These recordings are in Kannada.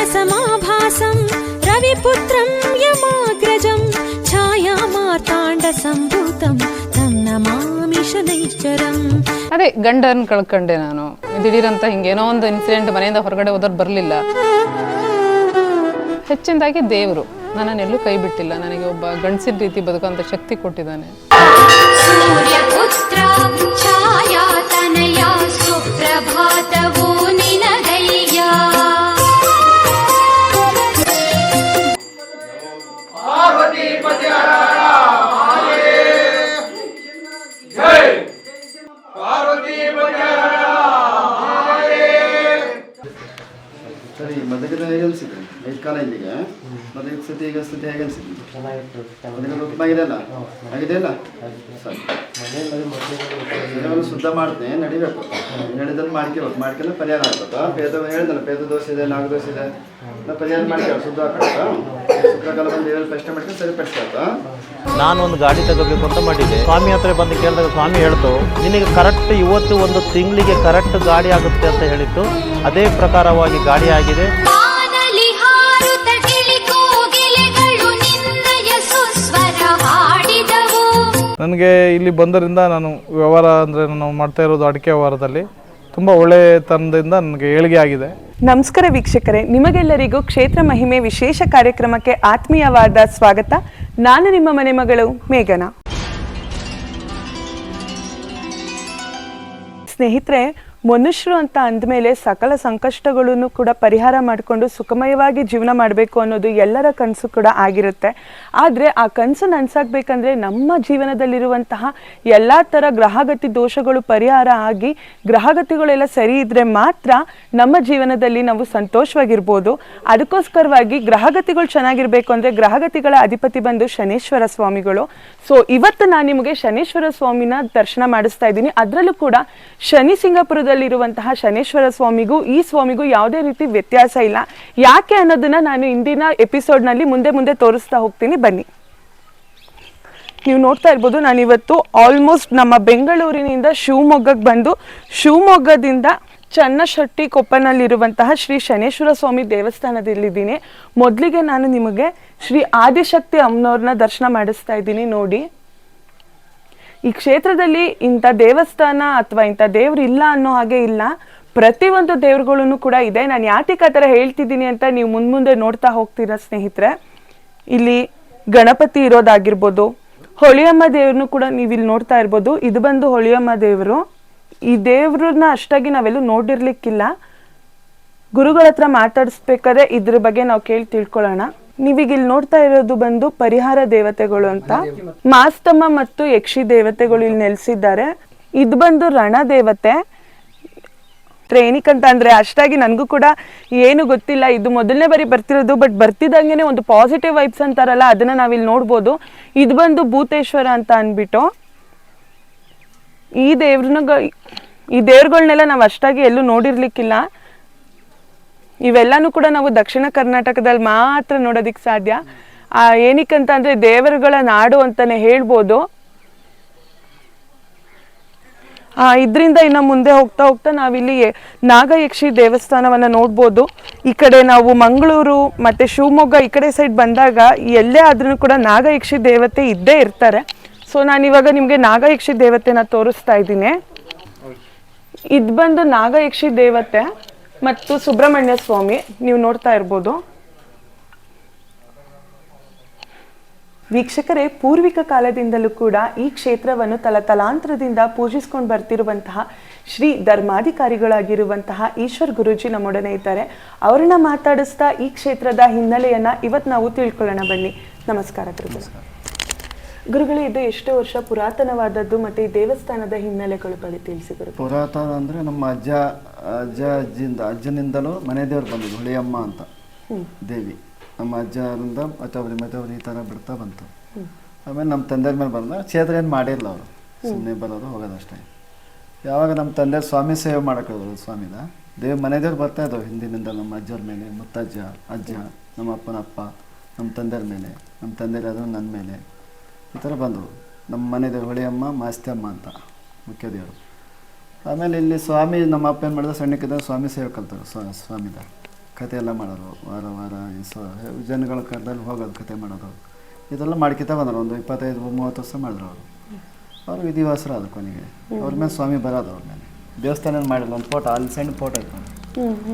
समाभासं रविपुत्रं यमाग्रजं छायामार्ताण्डसम्भूतं तं नमामि शनैश्चरम् ಅದೇ ಗಂಡನ್ ಕಳ್ಕೊಂಡೆ ನಾನು ದಿಢೀರಂತ ಹಿಂಗೇನೋ ಒಂದು ಇನ್ಸಿಡೆಂಟ್ ಮನೆಯಿಂದ ಹೊರಗಡೆ ಹೋದವ್ರು ಬರಲಿಲ್ಲ ಹೆಚ್ಚಿನದಾಗಿ ದೇವರು ನನ್ನನ್ನೆಲ್ಲೂ ಕೈ ಬಿಟ್ಟಿಲ್ಲ ನನಗೆ ಒಬ್ಬ ಗಂಡಸಿನ ರೀತಿ ಬದುಕುವಂಥ ಶಕ್ತಿ ಕೊಟ್ಟಿದ್ದಾನೆ ಕಾಲ ಇಲ್ಲಿಗೆ? ಮತ್ತೆ ಸ್ಥಿತಿ ಈಗ ಸ್ಥಿತಿ ಹೇಗೆ ಆಗಿದೆ ಅಲ್ಲ ಆಗಿದೆ. ಅಲ್ಲ ಸರಿ ಶುದ್ಧ ಮಾಡ್ತೇನೆ ನಡಿಬೇಕು. ನಡೆದನ್ನು ಮಾಡ್ಕೋಬೇಕು ಮಾಡ್ಕೊಂಡ್ರೆ ಪರಿಹಾರ ಆಗ್ಬೇಕು. ಪೇದ ಹೇಳ್ದಲ್ಲ ಪೇದ ದೋಷ ಇದೆ ನಾಗ ದೋಷ ಇದೆ. ನಾ ಪರಿಹಾರ ಮಾಡ್ಕೇವೆ ಶುದ್ಧ ಹಾಕ್ಬೇಕು ಶುಕ್ರಕಾಲ ಬಂದು ದೇವರಲ್ಲಿ ಕಷ್ಟ ಮಾಡ್ಕೊಂಡು ಸರಿಪಡಿಸ್ಕೊಳ್ತ ನಾನು ಒಂದು ಗಾಡಿ ತಗೋಬೇಕು ಅಂತ ಮಾಡಿದ್ದೆ. ಸ್ವಾಮಿ ಹತ್ರ ಬಂದು ಕೇಳಿದಾಗ ಸ್ವಾಮಿ ಹೇಳ್ತು ನಿನಗೆ ಕರೆಕ್ಟ್ ಇವತ್ತು ಒಂದು ತಿಂಗಳಿಗೆ ಕರೆಕ್ಟ್ ಗಾಡಿ ಆಗುತ್ತೆ ಅಂತ ಹೇಳಿತ್ತು ಅದೇ ಪ್ರಕಾರವಾಗಿ ಗಾಡಿ ಆಗಿದೆ. ನನಗೆ ಇಲ್ಲಿ ಬಂದರಿಂದ ನಾನು ವ್ಯವಹಾರ ಅಂದರೆ ನಾವು ಮಾಡ್ತಾ ಇರೋದು ಅಡಿಕೆ ವ್ಯವಹಾರದಲ್ಲಿ ತುಂಬ ಒಳ್ಳೆಯತನದಿಂದ ನನಗೆ ಏಳಿಗೆ ಆಗಿದೆ. ನಮಸ್ಕಾರ ವೀಕ್ಷಕರೇ, ನಿಮಗೆಲ್ಲರಿಗೂ ಕ್ಷೇತ್ರ ಮಹಿಮೆ ವಿಶೇಷ ಕಾರ್ಯಕ್ರಮಕ್ಕೆ ಆತ್ಮೀಯವಾದ ಸ್ವಾಗತ. ನಾನು ನಿಮ್ಮ ಮನೆ ಮಗಳು ಮೇಘನಾ. ಸ್ನೇಹಿತರೆ ಮನುಷ್ಯರು ಅಂತ ಅಂದಮೇಲೆ ಸಕಲ ಸಂಕಷ್ಟಗಳನ್ನು ಕೂಡ ಪರಿಹಾರ ಮಾಡಿಕೊಂಡು ಸುಖಮಯವಾಗಿ ಜೀವನ ಮಾಡಬೇಕು ಅನ್ನೋದು ಎಲ್ಲರ ಕನಸು ಕೂಡ ಆಗಿರುತ್ತೆ. ಆದರೆ ಆ ಕನಸು ನನಸಾಗಬೇಕಂದ್ರೆ ನಮ್ಮ ಜೀವನದಲ್ಲಿರುವಂತಹ ಎಲ್ಲ ಥರ ಗ್ರಹಗತಿ ದೋಷಗಳು ಪರಿಹಾರ ಆಗಿ ಗ್ರಹಗತಿಗಳೆಲ್ಲ ಸರಿ ಇದ್ರೆ ಮಾತ್ರ ನಮ್ಮ ಜೀವನದಲ್ಲಿ ನಾವು ಸಂತೋಷವಾಗಿರ್ಬೋದು. ಅದಕ್ಕೋಸ್ಕರವಾಗಿ ಗ್ರಹಗತಿಗಳು ಚೆನ್ನಾಗಿರಬೇಕು ಅಂದರೆ ಗ್ರಹಗತಿಗಳ ಅಧಿಪತಿ ಬಂದು ಶನೇಶ್ವರ ಸ್ವಾಮಿಗಳು. ಸೊ ಇವತ್ತು ನಾನು ನಿಮಗೆ ಶನೇಶ್ವರ ಸ್ವಾಮಿನ ದರ್ಶನ ಮಾಡಿಸ್ತಾ ಇದ್ದೀನಿ. ಅದರಲ್ಲೂ ಕೂಡ ಶನಿ ಸಿಂಗಾಪುರದಲ್ಲಿರುವಂತಹ ಶನೇಶ್ವರ ಸ್ವಾಮಿಗೂ, ಈ ಸ್ವಾಮಿಗೂ ಯಾವುದೇ ರೀತಿ ವ್ಯತ್ಯಾಸ ಇಲ್ಲ. ಯಾಕೆ ಅನ್ನೋದನ್ನ ನಾನು ಇಂದಿನ ಎಪಿಸೋಡ್ನಲ್ಲಿ ಮುಂದೆ ಮುಂದೆ ತೋರಿಸ್ತಾ ಹೋಗ್ತೀನಿ. ಬನ್ನಿ. ನೀವು ನೋಡ್ತಾ ಇರ್ಬೋದು, ನಾನಿವತ್ತು ಆಲ್ಮೋಸ್ಟ್ ನಮ್ಮ ಬೆಂಗಳೂರಿನಿಂದ ಶಿವಮೊಗ್ಗಕ್ಕೆ ಬಂದು, ಶಿವಮೊಗ್ಗದಿಂದ ಚನ್ನಶೆಟ್ಟಿ ಕೊಪ್ಪನಲ್ಲಿರುವಂತಹ ಶ್ರೀ ಶನೇಶ್ವರ ಸ್ವಾಮಿ ದೇವಸ್ಥಾನದಲ್ಲಿದ್ದೀನಿ. ಮೊದಲಿಗೆ ನಾನು ನಿಮಗೆ ಶ್ರೀ ಆದಿಶಕ್ತಿ ಅಮ್ಮನವ್ರನ್ನ ದರ್ಶನ ಮಾಡಿಸ್ತಾ ಇದ್ದೀನಿ. ನೋಡಿ. ಈ ಕ್ಷೇತ್ರದಲ್ಲಿ ಇಂಥ ದೇವಸ್ಥಾನ ಅಥವಾ ಇಂಥ ದೇವ್ರು ಇಲ್ಲ ಅನ್ನೋ ಹಾಗೆ ಇಲ್ಲ. ಪ್ರತಿಯೊಂದು ದೇವ್ರುಗಳನ್ನು ಕೂಡ ಇದೆ. ನಾನು ಯಾತಿಗೆ ಆ ಥರ ಹೇಳ್ತಿದ್ದೀನಿ ಅಂತ ನೀವು ಮುಂದೆ ನೋಡ್ತಾ ಹೋಗ್ತೀರಾ ಸ್ನೇಹಿತರೆ. ಇಲ್ಲಿ ಗಣಪತಿ ಇರೋದಾಗಿರ್ಬೋದು, ಹೊಳಿಯಮ್ಮ ದೇವ್ರನ್ನು ಕೂಡ ನೀವು ಇಲ್ಲಿ ನೋಡ್ತಾ ಇರ್ಬೋದು. ಇದು ಬಂದು ಹೊಳಿಯಮ್ಮ ದೇವರು. ಈ ದೇವ್ರನ್ನ ಅಷ್ಟಾಗಿ ನಾವೆಲ್ಲೂ ನೋಡಿರ್ಲಿಕ್ಕಿಲ್ಲ. ಗುರುಗಳ ಹತ್ರ ಮಾತಾಡಿಸ್ಬೇಕಾದ್ರೆ ಇದ್ರ ಬಗ್ಗೆ ನಾವು ಕೇಳಿ ತಿಳ್ಕೊಳ್ಳೋಣ. ನೀವೀಗ ಇಲ್ಲಿ ನೋಡ್ತಾ ಇರೋದು ಬಂದು ಪರಿಹಾರ ದೇವತೆಗಳು ಅಂತ. ಮಾಸ್ತಮ್ಮ ಮತ್ತು ಯಕ್ಷಿ ದೇವತೆಗಳು ಇಲ್ಲಿ ನೆಲೆಸಿದ್ದಾರೆ. ಇದು ಬಂದು ರಣ ದೇವತೆ ಟ್ರೈನಿಕ್ ಅಂತ ಅಂದ್ರೆ ಅಷ್ಟಾಗಿ ನನಗೂ ಕೂಡ ಏನು ಗೊತ್ತಿಲ್ಲ. ಇದು ಮೊದಲನೇ ಬಾರಿ ಬರ್ತಿರೋದು ಬಟ್ ಬರ್ತಿದಂಗೆನೆ ಒಂದು ಪಾಸಿಟಿವ್ ವೈಬ್ಸ್ ಅಂತಾರಲ್ಲ, ಅದನ್ನ ನಾವಿಲ್ಲಿ ನೋಡ್ಬೋದು. ಇದು ಬಂದು ಭೂತೇಶ್ವರ ಅಂತ ಅಂದ್ಬಿಟ್ಟು ಈ ದೇವ್ರನ್ನ ಈ ದೇವ್ರಗಳನ್ನೆಲ್ಲ ನಾವು ಅಷ್ಟಾಗಿ ಎಲ್ಲೂ ನೋಡಿರ್ಲಿಕ್ಕಿಲ್ಲ. ಇವೆಲ್ಲನೂ ಕೂಡ ನಾವು ದಕ್ಷಿಣ ಕರ್ನಾಟಕದಲ್ಲಿ ಮಾತ್ರ ನೋಡೋದಕ್ಕೆ ಸಾಧ್ಯ. ಆ ಏನಕ್ಕಂತ ಅಂದ್ರೆ ದೇವರುಗಳ ನಾಡು ಅಂತಾನೆ ಹೇಳ್ಬೋದು. ಇದರಿಂದ ಇನ್ನ ಮುಂದೆ ಹೋಗ್ತಾ ಹೋಗ್ತಾ ನಾವಿಲ್ಲಿ ನಾಗಯಕ್ಷಿ ದೇವಸ್ಥಾನವನ್ನ ನೋಡ್ಬೋದು. ಈ ಕಡೆ ನಾವು ಮಂಗಳೂರು ಮತ್ತೆ ಶಿವಮೊಗ್ಗ ಈ ಕಡೆ ಸೈಡ್ ಬಂದಾಗ ಎಲ್ಲೇ ಆದ್ರೂ ಕೂಡ ನಾಗಯಕ್ಷಿ ದೇವತೆ ಇದ್ದೇ ಇರ್ತಾರೆ. ಸೊ ನಾನು ಇವಾಗ ನಿಮಗೆ ನಾಗಯಕ್ಷಿ ದೇವತೆನ ತೋರಿಸ್ತಾ ಇದ್ದೀನಿ. ಇದು ಬಂದು ನಾಗಯಕ್ಷಿ ದೇವತೆ. ಮತ್ತು ಸುಬ್ರಹ್ಮಣ್ಯ ಸ್ವಾಮಿ ನೀವು ನೋಡ್ತಾ ಇರ್ಬೋದು. ವೀಕ್ಷಕರೇ ಪೂರ್ವಿಕ ಕಾಲದಿಂದಲೂ ಕೂಡ ಈ ಕ್ಷೇತ್ರವನ್ನು ತಲತಲಾಂತರದಿಂದ ಪೂಜಿಸ್ಕೊಂಡು ಬರ್ತಿರುವಂತಹ ಶ್ರೀ ಧರ್ಮಾಧಿಕಾರಿಗಳಾಗಿರುವಂತಹ ಈಶ್ವರ್ ಗುರುಜಿ ನಮ್ಮೊಡನೆ ಇದ್ದಾರೆ. ಅವರನ್ನ ಮಾತಾಡಿಸ್ತಾ ಈ ಕ್ಷೇತ್ರದ ಹಿನ್ನೆಲೆಯನ್ನ ಇವತ್ತು ನಾವು ತಿಳ್ಕೊಳ್ಳೋಣ ಬನ್ನಿ. ನಮಸ್ಕಾರ ಗುರುಗಳು. ಗುರುಗಳೇ ಇದು ಎಷ್ಟು ವರ್ಷ ಪುರಾತನವಾದದ್ದು ಮತ್ತೆ ಈ ದೇವಸ್ಥಾನದ ಹಿನ್ನೆಲೆಗಳು ಬಗ್ಗೆ ತಿಳಿಸಿ ಗುರು ಪುರಾತನ ಅಂದ್ರೆ ನಮ್ಮ ಅಜ್ಜ ಅಜ್ಜ ಅಜ್ಜಿಯಿಂದ ಅಜ್ಜನಿಂದಲೂ ಮನೆ ದೇವ್ರು ಬಂದಿದ್ದು ಹುಳಿಯಮ್ಮ ಅಂತ. ದೇವಿ. ನಮ್ಮ ಅಜ್ಜರಿಂದ ಮತ್ತೊಬ್ರಿ ಮತ್ತೊಬ್ರು ಈ ಥರ ಬಿಡ್ತಾ ಬಂತು. ಆಮೇಲೆ ನಮ್ಮ ತಂದೆಯ ಮೇಲೆ ಬಂದ ಕ್ಷೇತ್ರ ಏನು ಮಾಡಿರಲಿಲ್ಲ ಅವರು. ಸುಮ್ಮನೆ ಬರೋದು ಹೋಗೋದಷ್ಟೇ. ಯಾವಾಗ ನಮ್ಮ ತಂದೆ ಸ್ವಾಮಿ ಸೇವೆ ಮಾಡೋಕ್ಕೋದ್ರು ಸ್ವಾಮಿನ ದೇವ್ ಮನೆ ದೇವ್ರು ಬರ್ತಾ ಇದ್ದವು ಹಿಂದಿನಿಂದ ನಮ್ಮ ಅಜ್ಜವ್ರ ಮೇಲೆ ಮುತ್ತಜ್ಜ ಅಜ್ಜ ನಮ್ಮ ಅಪ್ಪನ ಅಪ್ಪ ನಮ್ಮ ತಂದೆಯವ್ರ ಮೇಲೆ ನಮ್ಮ ತಂದೆಯವ್ರ ಅದು ನನ್ನ ಮೇಲೆ. ಈ ಥರ ಬಂದರು. ನಮ್ಮ ಮನೆ ದೇವ್ರು ಹೊಳೆಯಮ್ಮ ಮಾಸ್ತಿಯಮ್ಮ ಅಂತ ಮುಖ್ಯ ದೇವರು. ಆಮೇಲೆ ಇಲ್ಲಿ ಸ್ವಾಮಿ ನಮ್ಮ ಅಪ್ಪ ಏನು ಮಾಡಿದ ಸಣ್ಣಕ್ಕಿದ್ದಾಗ ಸ್ವಾಮಿ ಸೇವೆ ಕಲ್ತಾರೆ ಸ್ವಾ ಸ್ವಾಮಿದ ಕತೆ ಎಲ್ಲ ಮಾಡೋರು ವಾರ ವಾರ ಈ ಸ ಜನಗಳ ಕರ್ದಲ್ಲಿ ಹೋಗೋದು ಕತೆ ಮಾಡೋದು. ಇದೆಲ್ಲ ಮಾಡ್ಕೊತಾ ಬಂದರು ಒಂದು ಇಪ್ಪತ್ತೈದು ಮೂವತ್ತು ವರ್ಷ ಮಾಡಿದ್ರು ಅವರು. ಅವರು ವಿಧಿವಾಸರು ಅದು ಕೊನೆಗೆ ಅವ್ರ ಮೇಲೆ ಸ್ವಾಮಿ ಬರೋದು ಅವ್ರ ಮೇಲೆ. ದೇವಸ್ಥಾನ ಮಾಡಿಲ್ಲ ಒಂದು ಫೋಟೋ ಅಲ್ಲಿ ಸಣ್ಣ ಫೋಟೋ ಇತ್ತು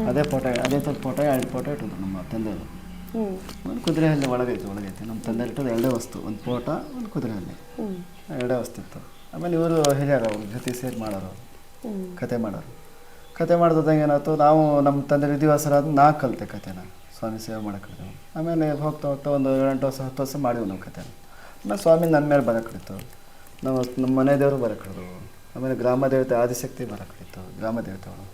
ಅದೇ ಫೋಟೋ ಅದೇ ಥರ ಫೋಟೋ ಎರಡು ಫೋಟೋ ಇಟ್ಟಿದ್ರು ನಮ್ಮ ತಂದೆಯವರು. ಒಂದು ಕುದುರೆ ಹಲ್ಲಿ ಒಳಗೈತೆ ಒಳಗೈತೆ ನಮ್ಮ ತಂದೆ ಇಟ್ಟದ್ದು ಎರಡೇ ವಸ್ತು ಒಂದು ಫೋಟೋ ಒಂದು ಕುದುರೆ ಹಲ್ಲಿ. ಎರಡೇ ವಸ್ತು ಇತ್ತು. ಆಮೇಲೆ ಇವರು ಹಿರಿಯರು ಅವ್ರ ಜೊತೆ ಸೇರಿ ಮಾಡೋರು. ಕತೆ ಮಾಡೋರು. ಕತೆ ಮಾಡ್ದಂಗೆ ಏನಾಯ್ತು ನಾವು ನಮ್ಮ ತಂದೆ ವಿಧಿವಾಸರಾದ ನಾ ಕಲಿತೆ ಕತೆನ. ಸ್ವಾಮಿ ಸೇವೆ ಮಾಡೋಕ್ಕೆ ಆಮೇಲೆ ಹೋಗ್ತಾ ಹೋಗ್ತಾ ಒಂದು ಎಂಟು ವರ್ಷ ಹತ್ತು ವರ್ಷ ಮಾಡಿದ್ವಿ ನಮ್ಮ ಕತೆನ. ಆಮೇಲೆ ಸ್ವಾಮಿ ನನ್ನ ಮೇಲೆ ಬರಕಡಿತು ನಮ್ಮ ನಾವು ನಮ್ಮ ಮನೆ ದೇವರು ಬರಕಡಿದ್ರು ಆಮೇಲೆ ಗ್ರಾಮ ದೇವತೆ ಆದಿಶಕ್ತಿ ಬರಕಡಿತು ಗ್ರಾಮ ದೇವತೆಗಳು.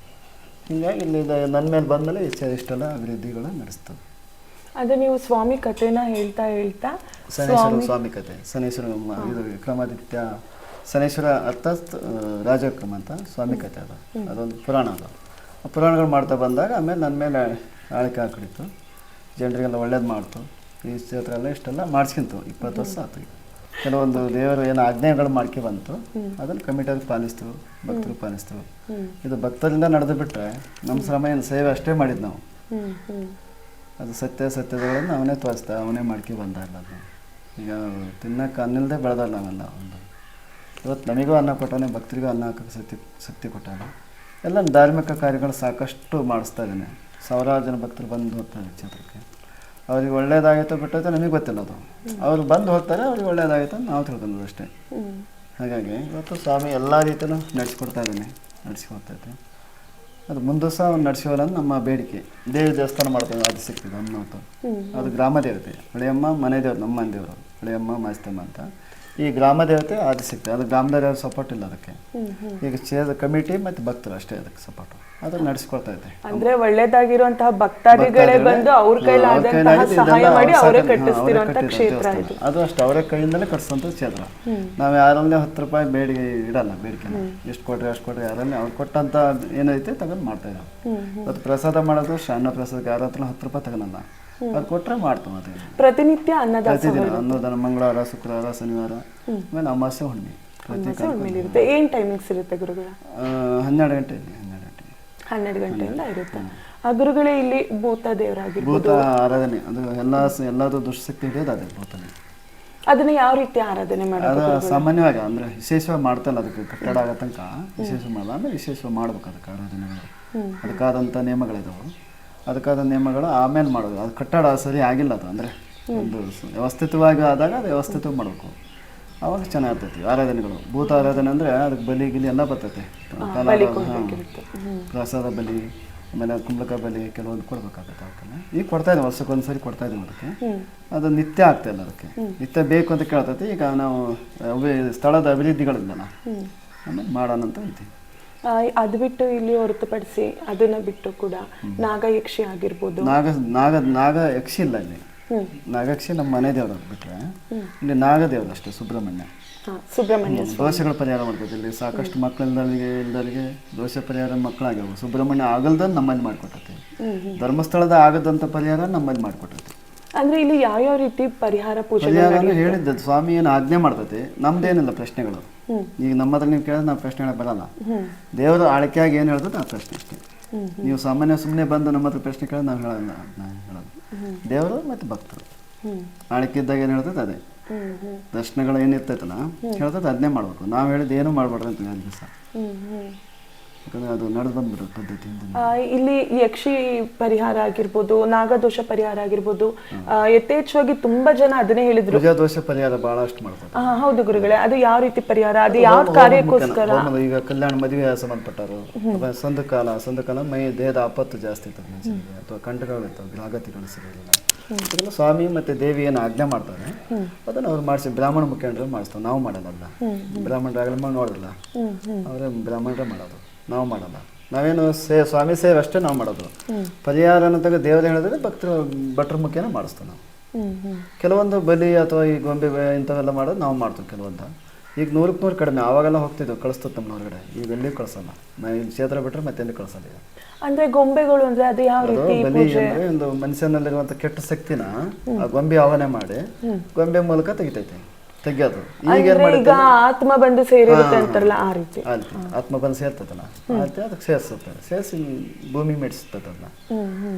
ಹಿಂಗಾಗಿ ಇಲ್ಲಿ ನನ್ನ ಮೇಲೆ ಬಂದಮೇಲೆ ಇಷ್ಟ ಇಷ್ಟೆಲ್ಲ ಅಭಿವೃದ್ಧಿಗಳು ನಡೆಸ್ತು. ಅದೇ ನೀವು ಸ್ವಾಮಿ ಕಥೆನ ಹೇಳ್ತಾ ಹೇಳ್ತಾ ಸ್ವಾಮಿ ಕತೆ. ಶನೇಶ್ವರ ಇದು ವಿಕ್ರಮಾದಿತ್ಯ ಶನೇಶ್ವರ ಅರ್ಥ ರಾಜಕ್ರಮ ಅಂತ ಸ್ವಾಮಿ ಕಥೆ ಅದು. ಅದೊಂದು ಪುರಾಣ ಅದು. ಆ ಪುರಾಣಗಳು ಮಾಡ್ತಾ ಬಂದಾಗ ಆಮೇಲೆ ನನ್ನ ಮೇಲೆ ಆಳಿಕೆ ಹಾಕಿಡಿತು ಜನರಿಗೆಲ್ಲ ಒಳ್ಳೇದು ಮಾಡ್ತು. ಈ ಕ್ಷೇತ್ರ ಎಲ್ಲ ಇಷ್ಟೆಲ್ಲ ಮಾಡಿಸ್ಕಿಂತು. ಇಪ್ಪತ್ತು ವರ್ಷ ಆಯ್ತು. ಕೆಲವೊಂದು ದೇವರು ಏನು ಆಜ್ಞೆಗಳು ಮಾಡ್ಕೆ ಬಂತು. ಅದನ್ನು ಕಮಿಟಿಯಲ್ಲಿ ಪಾಲಿಸ್ತು ಭಕ್ತರು ಪಾಲಿಸ್ತು ಇದು ಭಕ್ತರಿಂದ ನಡೆದು ಬಿಟ್ಟರೆ ನಮ್ಮ ಶ್ರಮ ಏನು? ಸೇವೆ ಅಷ್ಟೇ ಮಾಡಿದ್ದು ನಾವು. ಅದು ಸತ್ಯ ಸತ್ಯದಗಳನ್ನು ಅವನೇ ತೋರಿಸ್ತಾ ಅವನೇ ಮಾಡ್ಕೆ ಬಂದ ಈಗ ತಿನ್ನಕ್ಕೆ ಅನ್ನಿಲ್ಲದೆ ಬೆಳೆದಲ್ಲ ನಾವೆಲ್ಲ ಒಂದು. ಇವತ್ತು ನಮಗೂ ಅನ್ನ ಕೊಟ್ಟಾನೆ ಭಕ್ತರಿಗೂ ಅನ್ನ ಹಾಕಕ್ಕೆ ಶಕ್ತಿ ಶಕ್ತಿ ಕೊಟ್ಟಾನೆ ಎಲ್ಲ ಧಾರ್ಮಿಕ ಕಾರ್ಯಗಳು ಸಾಕಷ್ಟು ಮಾಡಿಸ್ತಾ ಇದ್ದಾನೆ. ಸಾವಿರಾರು ಜನ ಭಕ್ತರು ಬಂದು ಹೋಗ್ತಾರೆ ಕ್ಷೇತ್ರಕ್ಕೆ. ಅವ್ರಿಗೆ ಒಳ್ಳೇದಾಗಿತ್ತೋ ಬಿಟ್ಟೈತೆ ನಮಗೆ ಗೊತ್ತಿಲ್ಲ ಅದು. ಅವ್ರು ಬಂದು ಹೋಗ್ತಾರೆ ಅವ್ರಿಗೆ ಒಳ್ಳೇದಾಗಿತ್ತು ಅಂತ ನಾವು ತಿಳ್ಕೊಂಡು ಅಷ್ಟೇ. ಹಾಗಾಗಿ ಇವತ್ತು ಸ್ವಾಮಿ ಎಲ್ಲ ರೀತಿಯೂ ನಡೆಸ್ಕೊಡ್ತಾ ಇದ್ದಾನೆ ನಡೆಸ್ಕೊಡ್ತೈತೆ ಅದು ಮುಂದೆ ಸಹ ಅವ್ನು ನಡೆಸೋಲ್ಲ ನಮ್ಮ ಬೇಡಿಕೆ. ದೇವಿ ದೇವಸ್ಥಾನ ಮಾಡ್ತೇವೆ ಅದು ಸಿಗ್ತದೆ ಅನ್ನೋದು ಅದು ಗ್ರಾಮ ದೇವತೆ ಹಳೆಯಮ್ಮ ಮನೆ ದೇವ್ರು ನಮ್ಮ ಮನೆ ದೇವರು. ಹಳೆಯಮ್ಮ ಮಾಸ್ತಮ್ಮ ಅಂತ. ಈ ಗ್ರಾಮ ದೇವತೆ ಆದಿಶಕ್ತಿ ಅದು ಗ್ರಾಮದವ್ರು ಯಾರು ಸಪೋರ್ಟ್ ಇಲ್ಲ ಅದಕ್ಕೆ. ಈಗ ಚೇರ್ ಕಮಿಟಿ ಮತ್ತು ಭಕ್ತರು ಅಷ್ಟೇ ಅದಕ್ಕೆ ಸಪೋರ್ಟ್ ಅದು ನಡೆಸ್ಕೊಳ್ತಾ ಇದೆ. ಅಂದ್ರೆ ಒಳ್ಳೇದಾಗಿರುವಂತಹ ಭಕ್ತಾದಿಗಳೇ ಬಂದು ಅವ್ರ ಕೈಲಾದಂತಹ ಸಹಾಯ ಮಾಡಿ ಅವರೇ ಕಟ್ಟಿಸ್ತಿರಂತ ಕ್ಷೇತ್ರ ಇದು ಅದು ಅಷ್ಟೇ. ಅವರ ಕೈಯಿಂದಲೇ ಕಟ್ಸೋಂಥ ಕ್ಷೇತ್ರ. ನಾವು ಯಾರಲ್ಲೇ ಹತ್ತು ರೂಪಾಯಿ ಬೇಡಿಕೆ ಇಡಲ್ಲ ಬೇಡಿಕೆ ಎಷ್ಟು ಕೊಟ್ರಿ ಅಷ್ಟು ಕೊಟ್ರಿ ಯಾರನ್ನೇ ಅವ್ರು ಕೊಟ್ಟಂತ ಏನೈತೆ ತಗೊಂಡು ಮಾಡ್ತಾ ಇದ್ದಾವೆ ಅದು ಪ್ರಸಾದ ಮಾಡೋದು ಶಾನ್ನ ಅನ್ನ ಪ್ರಸಾದಕ್ಕೆ ಯಾರ ಹತ್ರ ಹತ್ತು ರೂಪಾಯಿ ತಗೊಳಲ್ಲ. ಅದು ಕೊಟ್ಟರೆ ಮಾಡ್ತಾವೆ ಅದೇ ಪ್ರತಿನಿತ್ಯ ಪ್ರತಿದಿನ ಅನ್ನೋದನ್ನ ಮಂಗಳವಾರ ಶುಕ್ರವಾರ ಶನಿವಾರ ಆಮೇಲೆ ಅಮಾವಾಸ್ಯೆ ಹುಣ್ಣಿಮೆ. ಪ್ರತಿ ಇರುತ್ತೆ. ಏನ್ ಟೈಮಿಂಗ್ಸ್ ಇರುತ್ತೆ ಗುರುಗಳ? ಹನ್ನೆರಡು ಗಂಟೆ ಹನ್ನೆರಡು ಗಂಟೆ ಹನ್ನೆರಡು ಗಂಟೆಯಿಂದ ಇರುತ್ತೆ. ಆ ಗುರುಗಳೇ ಇಲ್ಲಿ ಭೂತ ದೇವರಾಗಿ ಭೂತ ಆರಾಧನೆ ಅದು ಎಲ್ಲ ಎಲ್ಲದೂ ದುಷ್ಟಶಕ್ತಿ ಹಿಡಿಯೋದು ಅದೇ ಭೂತನೇ. ಅದನ್ನ ಯಾವ ರೀತಿ ಆರಾಧನೆ ಮಾಡೋದು ಅದು ಸಾಮಾನ್ಯವಾಗಿ ಅಂದ್ರೆ ವಿಶೇಷವಾಗಿ ಮಾಡ್ತಲ್ಲ ಅದಕ್ಕೆ ಕಟ್ಟಡ ಆಗೋ ತನಕ ವಿಶೇಷ ಮಾಡಲ್ಲ ಅಂದ್ರೆ ವಿಶೇಷವಾಗಿ ಮಾಡ್ಬೇಕು ಅದಕ್ಕೆ ಆರಾಧನೆಗಳು. ಅದಕ್ಕಾದಂಥ ನಿಯಮಗಳಿದಾವೆ. ಅದಕ್ಕಾದ ನಿಯಮಗಳು ಆಮೇಲೆ ಮಾಡೋದು. ಅದು ಕಟ್ಟಡ ಸರಿ ಆಗಿಲ್ಲ ಅದು ಅಂದರೆ ಒಂದು ವ್ಯವಸ್ಥಿತವಾಗಿ ಆದಾಗ ಅದು ವ್ಯವಸ್ಥಿತವಾಗಿ ಮಾಡಬೇಕು. ಅವಾಗ ಚೆನ್ನಾಗಿರ್ತೈತಿ. ಆರಾಧನೆಗಳು. ಭೂತ ಆರಾಧನೆ ಅಂದರೆ ಅದಕ್ಕೆ ಬಲಿ ಗಿಲಿ ಎಲ್ಲ ಬರ್ತೈತೆ. ಪ್ರಸಾದ ಬಲಿ ಆಮೇಲೆ ಕುಂಬಳಕ ಬಲಿ ಕೆಲವೊಂದು ಕೊಡ್ಬೇಕಾಗತ್ತೆ ಅವಕ್ಕೆಲ್ಲ ಈಗ ಕೊಡ್ತಾ ಇದ್ದೀವಿ ವರ್ಷಕ್ಕೊಂದು ಸರಿ ಕೊಡ್ತಾ ಇದ್ದೀವಿ ಅದಕ್ಕೆ. ಅದು ನಿತ್ಯ ಆಗ್ತಾ ಇಲ್ಲ ಅದಕ್ಕೆ. ನಿತ್ಯ ಬೇಕು ಅಂತ ಕೇಳ್ತೈತಿ. ಈಗ ನಾವು ಅಭಿ ಸ್ಥಳದ ಅಭಿವೃದ್ಧಿಗಳಿಂದ ಆಮೇಲೆ ಮಾಡೋಣ ಅಂತ ಐತಿ ಅದ್ ಬಿಟ್ಟು ಇಲ್ಲಿ ಹೊರತುಪಡಿಸಿ ಅದನ್ನ ಬಿಟ್ಟು ಕೂಡ ನಾಗಯಕ್ಷಿ ಆಗಿರ್ಬೋದು. ನಾಗ ನಾಗ ನಾಗ ಯಕ್ಷಿ ಇಲ್ಲ ಇಲ್ಲಿ. ನಾಗಯಕ್ಷಿ ನಮ್ಮ ಮನೆ ದೇವರು ಬಿಟ್ರೆ ಇಲ್ಲಿ ನಾಗದೇವರು ಅಷ್ಟೇ ಸುಬ್ರಹ್ಮಣ್ಯ. ಸುಬ್ರಹ್ಮಣ್ಯ ದೋಷಗಳ ಪರಿಹಾರ ಮಾಡ್ಕೊತೀವಿ ಇಲ್ಲಿ. ಸಾಕಷ್ಟು ಮಕ್ಕಳಿಲ್ದವರಿಗೆ ಇಲ್ದಲ್ಲಿಗೆ ದೋಷ ಪರಿಹಾರ ಮಕ್ಕಳಾಗ್ಯಾವ. ಸುಬ್ರಹ್ಮಣ್ಯ ಆಗಲ್ದ ನಮ್ಮಲ್ಲಿ ಮಾಡ್ಕೊಟ್ಟತಿ. ಧರ್ಮಸ್ಥಳದ ಆಗದಂತ ಪರಿಹಾರ ನಮ್ಮಲ್ಲಿ ಮಾಡಿಕೊಟ್ಟೈತಿ. ಅಂದ್ರೆ ಇಲ್ಲಿ ಯಾವ ಯಾವ ರೀತಿ ಪರಿಹಾರ ಪೂಜೆ ಪರಿಹಾರ ಅಂದ್ರೆ ಹೇಳಿದ್ದ ಸ್ವಾಮಿ ಏನು ಆಜ್ಞೆ ಮಾಡ್ತೈತಿ. ನಮ್ದೇನಿಲ್ಲ ಪ್ರಶ್ನೆಗಳು. ಈಗ ನಮ್ಮ ಹತ್ರ ನೀವು ಕೇಳಿದ್ರೆ ನಾವು ಪ್ರಶ್ನೆಗಳು ಬರಲ್ಲ. ದೇವರ ಆಳ್ಕೆಯಾಗಿ ಏನು ಹೇಳ್ತದೆ ಆ ಪ್ರಶ್ನೆ ಅಷ್ಟೇ. ನೀವು ಸಾಮಾನ್ಯ ಸುಮ್ಮನೆ ಬಂದು ನಮ್ಮ ಹತ್ರ ಪ್ರಶ್ನೆ ಕೇಳಿದ್ರೆ ನಾವು ಹೇಳಲ್ಲ ನಾವು ಹೇಳೋದು ದೇವರು ಮತ್ತು ಭಕ್ತರು. ಆಳ್ಕೆ ಇದ್ದಾಗ ಏನು ಹೇಳ್ತದೆ ಅದೇ. ಪ್ರಶ್ನೆಗಳು ಏನಿರ್ತೈತಲ್ಲ ಹೇಳ್ತದೆ ಅದನ್ನೇ ಮಾಡ್ಬೇಕು. ನಾವು ಹೇಳಿದ್ ಏನು ಮಾಡ್ಬೇಡ್ರಿ ಅಂತ ಹೇಳಿದ್ವಿ ದಿವಸ ಯಾಕಂದ್ರೆ ಅದು ನಡೆದು ಪದ್ಧತಿಯಿಂದ ಆ, ಇಲ್ಲಿ ಯಕ್ಷಿ ಪರಿಹಾರ ಆಗಿರ್ಬೋದು ನಾಗದೋಷ ಪರಿಹಾರ ಆಗಿರ್ಬೋದು ಆ, ಯಥೇಚ್ಛವಾಗಿ ತುಂಬಾ ಜನ ಅದನ್ನೇ ಹೇಳಿದ್ರು. ಪ್ರಜಾದೋಷ ಪರಿಹಾರ ಬಹಳಷ್ಟು ಮಾಡ್ತಾರೆ. ಆ, ಹೌದು ಗುರುಗಳೇ ಅದು ಯಾವ ರೀತಿ ಪರಿಹಾರ? ಅದು ಯಾವ ಕಾರ್ಯಕ್ಕೋಸ್ಕರ? ಈಗ ಕಲ್ಯಾಣ ಮದುವೆ ಸಂಬಂಧಪಟ್ಟರು ಅಥವಾ ಸಂಧಕಾಲ ಸಂಧಕಾಲ ಮೈ ದೇಹದ ಆಪತ್ತು ಜಾಸ್ತಿ ಇರ್ತದೆ ಮನುಷ್ಯನಿಗೆ ಅಥವಾ ಕಂಟಕಗಳು ಇರ್ತವೆ ಗ್ರಾಗತಿಗಳು ಸಿಗೋದಿಲ್ಲ ಸ್ವಾಮಿ ಮತ್ತೆ ದೇವಿ ಏನು ಆಜ್ಞೆ ಮಾಡ್ತಾರೆ. ಅದನ್ನ ಅವ್ರು ಮಾಡಿಸಿ ಬ್ರಾಹ್ಮಣ ಮುಖಂಡರು ಮಾಡಿಸ್ತಾರೆ. ನಾವು ಮಾಡಲ್ಲ ಬ್ರಾಹ್ಮಣರಾಗಲಿ ನೋಡಲ್ಲ. ಅವರೇ ಬ್ರಾಹ್ಮಣರೇ ಮಾಡೋದು. ನಾವು ಮಾಡಲ್ಲ. ನಾವೇನು ಸೇ ಸ್ವಾಮಿ ಸೇವೆ ಅಷ್ಟೇ ನಾವು ಮಾಡೋದು. ಪರಿಹಾರ ಅನ್ನೋದಾಗ ದೇವರು ಹೇಳಿದ್ರೆ ಭಕ್ತರು ಭಟ್ರ ಮುಖೇನ ಮಾಡಿಸ್ತೀವಿ ನಾವು. ಕೆಲವೊಂದು ಬಲಿ ಅಥವಾ ಈ ಗೊಂಬೆ ಇಂಥವೆಲ್ಲ ಮಾಡೋದು ನಾವು ಮಾಡ್ತೀವಿ ಕೆಲವೊಂದು. ಈಗ ನೂರಕ್ಕೆ ನೂರು ಕಡಿಮೆ ಆವಾಗೆಲ್ಲ ಹೋಗ್ತಿದ್ವು ಕಳಿಸ್ತದೆ ನಮ್ಮ ಹೊರಗಡೆ. ಈಗ ಎಲ್ಲಿ ಕಳ್ಸಲ್ಲ. ನಾವು ಇಲ್ಲಿ ಕ್ಷೇತ್ರ ಬಿಟ್ಟರೆ ಮತ್ತೆ ಎಲ್ಲಿ ಕಳ್ಸಲ್ಲ ಈಗ. ಅಂದ್ರೆ ಗೊಂಬೆಗಳು ಅಂದ್ರೆ ಅದು ಯಾವ ರೀತಿ ಬಲಿ ಅಂದ್ರೆ ಒಂದು ಮನುಷ್ಯನಲ್ಲಿರುವಂಥ ಕೆಟ್ಟ ಶಕ್ತಿನ ಆ ಗೊಂಬೆ ಆವಾನೆ ಮಾಡಿ ಗೊಂಬೆ ಮೂಲಕ ತೆಗಿತೈತೆ. ತೆಗಿಯೋದು. ಈಗ ಏನ್ ಈಗ ಆತ್ಮ ಬಂದು ಸೇರಿರುತ್ತೆ ಅಂತಾರಲ್ಲ ಆ ರೀತಿ. ಅಲ್ಲಿ ಆತ್ಮ ಬಂದು ಸೇರ್ತದಲ್ಲ? ಮತ್ತೆ ಅದಕ್ಕೆ ಸೇರಿಸುತ್ತೆ. ಸೇರಿಸಿ ಭೂಮಿ ಮೆಡಿಸ್ತದೆ ಅದನ್ನ.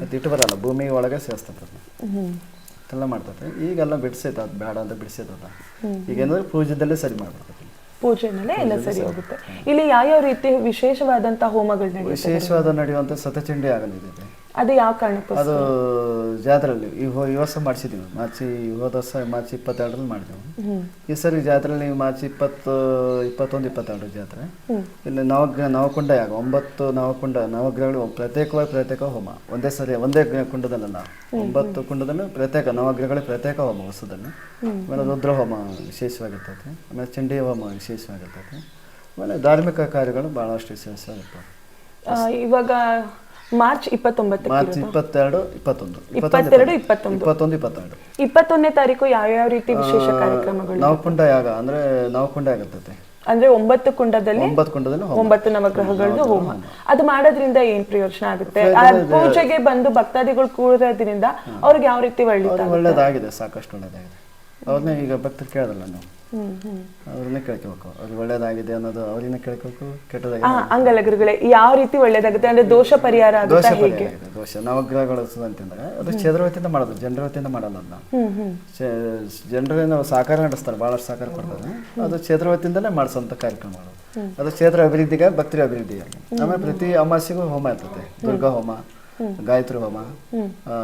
ಅದು ಇಟ್ಟು ಬರಲ್ಲ ಭೂಮಿ ಒಳಗೆ ಸೇರಿಸ್ತದೆ ಅದನ್ನ. ಎಲ್ಲ ಮಾಡ್ತದೆ. ಈಗೆಲ್ಲ ಬಿಡಿಸೈತೆ ಅದು ಬೇಡ ಅಂತ ಬಿಡಿಸೈತದ ಈಗ ಏನಂದ್ರೆ ಪೂಜೆದಲ್ಲೇ ಸರಿ ಮಾಡ್ಬಿಡ್ತದೆ. ಪೂಜೆನಲ್ಲೇ ಎಲ್ಲ ಸರಿ ಹೋಗುತ್ತೆ. ಇಲ್ಲಿ ಯಾವ ರೀತಿ ವಿಶೇಷವಾದಂತಹ ಹೋಮಗಳು ನಡೆಯುತ್ತೆ? ವಿಶೇಷವಾದ ನಡೆಯುವಂತ ಸತಚಂಡಿ ಆಗಲಿದೆ. ಅದು ಯಾವ ಕಾರಣಕ್ಕೂ ಅದು ಜಾತ್ರೆಯಲ್ಲಿ ಈ ಹೋ- ಈ ವರ್ಷ ಮಾಡಿಸಿದ್ದೀವಿ. ಮಾರ್ಚಿ ಹೋದ ವರ್ಷ ಮಾರ್ಚ್ ಇಪ್ಪತ್ತೆರಡರಲ್ಲಿ ಮಾಡಿದೆವು. ಈ ಸರಿ ಜಾತ್ರೆಯಲ್ಲಿ ಮಾರ್ಚ್ ಇಪ್ಪತ್ತು ಇಪ್ಪತ್ತೊಂದು ಇಪ್ಪತ್ತೆರಡು ಜಾತ್ರೆ. ಇಲ್ಲಿ ನವಗ್ರಹ ನವಕುಂಡ ಯಾಗ ಒಂಬತ್ತು ನವಕುಂಡ ನವಗ್ರಹಗಳು ಪ್ರತ್ಯೇಕವಾಗಿ ಪ್ರತ್ಯೇಕ ಹೋಮ. ಒಂದೇ ಸರಿ ಒಂದೇ ಗ- ಕುಂಡದಲ್ಲ ಒಂಬತ್ತು ಕುಂಡದಲ್ಲೂ ಪ್ರತ್ಯೇಕ ನವಗ್ರಹಗಳೇ ಪ್ರತ್ಯೇಕ ಹೋಮ ಹೊಸದಲ್ಲಿ. ಆಮೇಲೆ ರುದ್ರ ಹೋಮ ವಿಶೇಷವಾಗಿರ್ತೈತೆ. ಆಮೇಲೆ ಚಂಡಿ ಹೋಮ ವಿಶೇಷವಾಗಿರ್ತೈತೆ. ಆಮೇಲೆ ಧಾರ್ಮಿಕ ಕಾರ್ಯಗಳು ಭಾಳಷ್ಟು ವಿಶೇಷವಾಗಿರ್ತವೆ. ಆ, ಇವಾಗ ಮಾರ್ಚ್ ಇಪ್ಪತ್ತೊಂಬತ್ತು ಮಾರ್ಚ್ ಇಪ್ಪತ್ತೆರಡು ಇಪ್ಪತ್ತೊಂದು. ಇಪ್ಪತ್ತೆರಡು, ಇಪ್ಪತ್ತೊಂದು. ಇಪ್ಪತ್ತೊಂದು ಇಪ್ಪತ್ತೆರಡು. ಇಪ್ಪತ್ತೊಂದನೇ ತಾರೀಕು ಯಾವ್ಯಾವ ರೀತಿ ವಿಶೇಷ ಕಾರ್ಯಕ್ರಮಗಳು? ನವಕುಂಡ ಯಾಗ ಅಂದ್ರೆ ನವಕುಂಡ ಆಗುತ್ತೆ ಅಂದ್ರೆ ಒಂಬತ್ತು ಕುಂಡದಲ್ಲಿ ಒಂಬತ್ತು ಕುಂಡದಲ್ಲಿ. ಒಂಬತ್ತು ನವಗ್ರಹಗಳದ್ದು ಹೋಮ. ಅದು ಮಾಡೋದ್ರಿಂದ ಏನ್ ಪ್ರಯೋಜನ ಆಗುತ್ತೆ? ಆ ಪೂಜೆಗೆ ಬಂದು ಭಕ್ತಾದಿಗಳು ಕೂರೋದ್ರಿಂದ ಅವ್ರಿಗೆ ಯಾವ ರೀತಿ ಒಳ್ಳೇದಾಗಿದೆ ಸಾಕಷ್ಟು ಒಳ್ಳೇದಾಗಿದೆ. ಅವ್ರನ್ನೇ ಈಗ ಭಕ್ತರು ಕೇಳೋದಲ್ಲ ನಾವು. ಅವ್ರನ್ನೇ ಕೇಳ್ಕೋಬೇಕು ಅವ್ರಿಗೆ ಒಳ್ಳೇದಾಗಿದೆ ಅನ್ನೋದು ಅವ್ರನ್ನ ಕೇಳ್ಕೋಬೇಕು ಕೆಟ್ಟದಾಗಿದೆ ಹಂಗಲ್ಲ ಗುರುಗಳೇ ಯಾವ ರೀತಿ ಒಳ್ಳೇದಾಗುತ್ತೆ? ಅಂದ್ರೆ ದೋಷ ಪರಿಹಾರ ದೋಷ ಪರಿಹಾರ ಇದೆ, ದೋಷ. ನವಗ್ರಹಗಳು ಅಂತಂದ್ರೆ ಅದು ಚಂದ್ರವತಿಯಿಂದ ಮಾಡೋದು ಜನರವತಿಯಿಂದ ಮಾಡಲ್ಲ ಅದನ್ನ. ನಾವು ಸಹಕಾರ ನಡೆಸ್ತಾರೆ ಬಹಳಷ್ಟು ಸಹಕಾರ ಕೊಡ್ತಾರೆ. ಅದು ಕ್ಷೇತ್ರವತಿಯಿಂದಲೇ ಕಾರ್ಯಕ್ರಮ ಮಾಡೋದು ಅದು ಕ್ಷೇತ್ರ ಅಭಿವೃದ್ಧಿಗೆ ಭಕ್ತರ ಅಭಿವೃದ್ಧಿಯಾಗಿ ಆಮೇಲೆ ಪ್ರತಿ ಅಮಾವಾಸ್ಯೆಗೂ ಹೋಮ ಇರ್ತದೆ. ದುರ್ಗಾ ಹೋಮ ಗಾಯತ್ರಿ ಹೋಮ ಆ,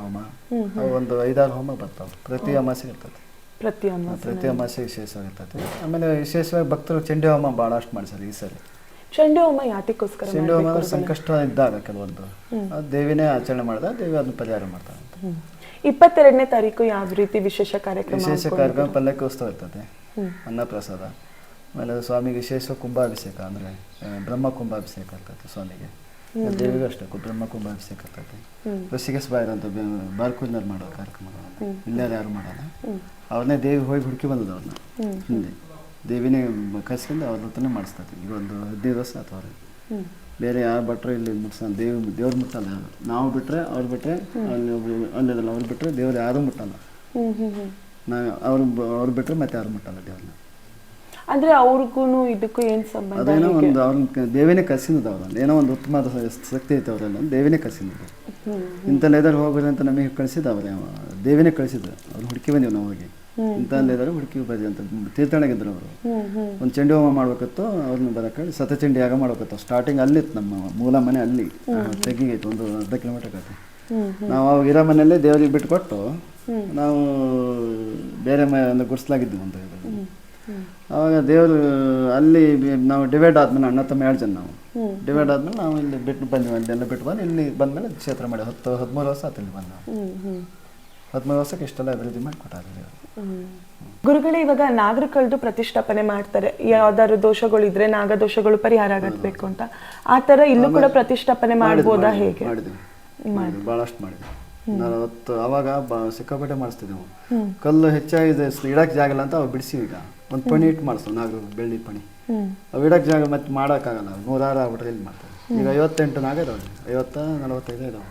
ಹೋಮ ಅವು ಒಂದು ಐದಾರು ಹೋಮ ಬರ್ತಾವೆ. ಪ್ರತಿ ಅಮಾವಾಸ್ಯೆಗೆ ಇರ್ತದೆ. ಪ್ರತಿ ಅಮಾವಾಸ್ಯೆ ವಿಶೇಷವಾಗಿರ್ತದೆ ಆಮೇಲೆ ವಿಶೇಷವಾಗಿ ಭಕ್ತರು ಚಂಡಿ ಹೋಮ ಭಾಳಷ್ಟು ಮಾಡಿಸ್ತಾರೆ ಈ ಸರಿ. ಚಂಡಿ ಹೋಮ ಯಾತಕ್ಕೋಸ್ಕರ ಚಂಡಿ ಹೋಮ ಅಂದ್ರೆ ಸಂಕಷ್ಟ ಇದ್ದಾಗ ಕೆಲವೊಂದು. ಅದು ದೇವಿನೇ ಆಚರಣೆ ಮಾಡಿದಾಗ ದೇವಿ ಅದನ್ನ ಪರಿಹಾರ ಮಾಡ್ತಾರೆ. ಇಪ್ಪತ್ತೆರಡನೇ ತಾರೀಕು ಯಾವ ರೀತಿ ವಿಶೇಷ ಕಾರ್ಯಕ್ರಮ ವಿಶೇಷ ಕಾರ್ಯಕ್ರಮ ಪಲ್ಲಕ್ಕಿ ಉತ್ಸವ ಇರ್ತದೆ ಅನ್ನಪ್ರಸಾದ. ಆಮೇಲೆ ಸ್ವಾಮಿಗೆ ವಿಶೇಷ ಕುಂಭಾಭಿಷೇಕ ಅಂದ್ರೆ ಬ್ರಹ್ಮ ಕುಂಭಾಭಿಷೇಕ ಇರ್ತೈತೆ ಸ್ವಾಮಿಗೆ. ದೇವಿಗೂ ಅಷ್ಟೇ ಬ್ರಹ್ಮ ಕುಂಭಾಭಿಷೇಕ ಇರ್ತೈತೆ ಋಷಿಗೆ ಸ್ವಾಯಿರೋ ಅಂತ ಬಾರ್ಕೂರಿನಲ್ಲಿ ಮಾಡೋ ಕಾರ್ಯಕ್ರಮಗಳನ್ನ ಇಲ್ಲಾರು ಯಾರು ಮಾಡಲ್ಲ. ಅವ್ರನ್ನೇ ದೇವಿ ಹೋಗಿ ಹುಡುಕಿ ಬಂದದ್ದು ಅವ್ರನ್ನ. ಹಿಂದೆ. ದೇವಿನೇ ಕಸ್ಕೊಂಡು ಅವ್ರ ಹತ್ರನೇ ಮಾಡಿಸ್ತಾರೆ ಈಗ ಒಂದು ಹದಿನೈದು ವರ್ಷ ಆಯ್ತು ಅವ್ರಿಗೆ. ಬೇರೆ ಯಾರು ಬಿಟ್ಟರೆ ಇಲ್ಲಿ ಮುಟ್ಸ ದೇವಿ ದೇವ್ರು ಮುಟ್ಟಲ್ಲ ಯಾರು. ನಾವು ಬಿಟ್ಟರೆ ಅವ್ರು ಬಿಟ್ಟರೆ ಅಲ್ಲಿ ಅಲ್ಲಿದಲ್ಲ ಅವ್ರು ಬಿಟ್ಟರೆ ದೇವ್ರು ಯಾರೂ ಮುಟ್ಟಲ್ಲ. ನಾವು ಅವ್ರು ಅವ್ರು ಬಿಟ್ಟರೆ ಮತ್ತೆ ಯಾರು ಮುಟ್ಟಲ್ಲ ದೇವ್ರನ್ನ ಅಂದರೆ ಅವ್ರಿಗೂ ಇದಕ್ಕೂ ಏನು ಸಂಬಂಧ ಅದೇನೋ ಒಂದು ಅವ್ರನ್ನ ದೇವಿನೇ ಕಸಿನದ ಅವ್ರನ್ನ ಏನೋ ಒಂದು ಉತ್ತಮವಾದ ಸ- ಶಕ್ತಿ ಐತೆ ಅವರೆಲ್ಲ ದೇವಿನೇ ಕಸಿನದು ಇಂಥ ಲೇದರ್ ಹೋಗ್ರಿ ಅಂತ ನಮಗೆ ಕಳಿಸಿದ ಅವ್ರೆ. ಅವ ದೇವಿನೇ ಕಳಿಸಿದ ಅವ್ರು ಹುಡುಕಿ ಬಂದೀವಿ ನಾವು ಹೋಗಿ. ಲೇದರ್ ಹುಡುಕಿ ಬಜಿ ಅಂತ ತೀರ್ಥಾಣಗಿದ್ರು ಅವರು. ಒಂದು ಚಂಡಿ ಹೋಮ ಮಾಡ್ಬೇಕಿತ್ತು ಅವ್ರನ್ನ ಸತ ಸತಚಂಡಿ ಯಾಗ ಮಾಡ್ಬೇಕತ್ತು ಸ್ಟಾರ್ಟಿಂಗ್ ಅಲ್ಲಿತ್ತು ನಮ್ಮ ಮೂಲ ಮನೆ ಅಲ್ಲಿ ತೆಗಿಗೈತೆ ಒಂದು ಅರ್ಧ ಕಿಲೋಮೀಟರ್ ಕತೆ. ನಾವು ಅವಾಗ ಇರೋ ಮನೆಯಲ್ಲೇ ದೇವರಿಗೆ ಬಿಟ್ಕೊಟ್ಟು ನಾವು ಬೇರೆ ಮನೆ ಒಂದು ಗುಡಿಸ್ಲಾಗಿದ್ವಿ ಒಂದು ಇದು. ಅವಾಗ ದೇವರು ಅಲ್ಲಿ ನಾವು ಡಿವೈಡ್ ಆದ್ಮೇಲೆ ಅಣ್ಣ ತಮ್ಮ ಎರಡು ಜನ ನಾವು. ಡಿವೈಡ್ ಆದ್ಮೇಲೆ ನಾವು ಇಲ್ಲಿ ಬಿಟ್ಟು ಬಂದ್ವಿ ಅಲ್ಲೆಲ್ಲ ಬಿಟ್ಟು ಬಂದು ಇಲ್ಲಿ ಬಂದ್ಮೇಲೆ ಕ್ಷೇತ್ರ ಮಾಡಿ ಹತ್ತು ಹದಿಮೂರು ವರ್ಷ ಆತು ಇಲ್ಲಿ ಬಂದು. ಹದಿಮೂರು ವರ್ಷಕ್ಕೆ ಇಷ್ಟೆಲ್ಲ ಅಭಿವೃದ್ಧಿ ಮಾಡಿ ಕೊಟ್ಟಾರೆ ದೇವರು ಗುರುಗಳೇ ಇವಾಗ ನಾಗರಿಕಳದು ಪ್ರತಿಷ್ಠಾಪನೆ ಮಾಡ್ತಾರೆ. ಯಾವ್ದಾದ್ರು ದೋಷಗಳು ಇದ್ರೆ ನಾಗ ದೋಷಗಳು ಪರಿಹಾರ ಆಗಬೇಕು ಅಂತ. ಆ ತರ ಇಲ್ಲೂ ಕೂಡ ಪ್ರತಿಷ್ಠಾಪನೆ ಮಾಡ್ಬೋದಾ ಹೇಗೆ? ಬಹಳಷ್ಟು ಮಾಡಿದ್ವಿ ಭಾಳಷ್ಟು ಮಾಡಿದ್ವಿ. ನಾನು ಅವತ್ತು ಅವಾಗ ಬ ಸಿಕ್ಕಾಪಟ್ಟೆ ಮಾಡಿಸ್ತಿದ್ದೆವು ಕಲ್ಲು ಹೆಚ್ಚಾಗಿ ಇಡಕ್ಕೆ ಜಾಗ ಇಲ್ಲ ಅಂತ ಅವು ಬಿಡಿಸಿವಿ ಈಗ. ಒಂದು ಪಣಿ ಇಟ್ಟು ಮಾಡಿಸ್ತು ನಾಗ ಬೆಳ್ಳಿ ಪಣಿ. ಅವು ಇಡಕ್ಕೆ ಜಾಗ ಮತ್ತೆ ಮಾಡೋಕ್ಕಾಗಲ್ಲ ನೂರಾರು ಆಗ್ಬಿಟ್ರೆ ಇಲ್ಲಿ ಮಾಡ್ತಾರೆ? ಈಗ ಐವತ್ತೆಂಟು ನಾಗ ಇದಾವೆ ಐವತ್ತ ನಲವತ್ತೈದು ಇದಾವೆ.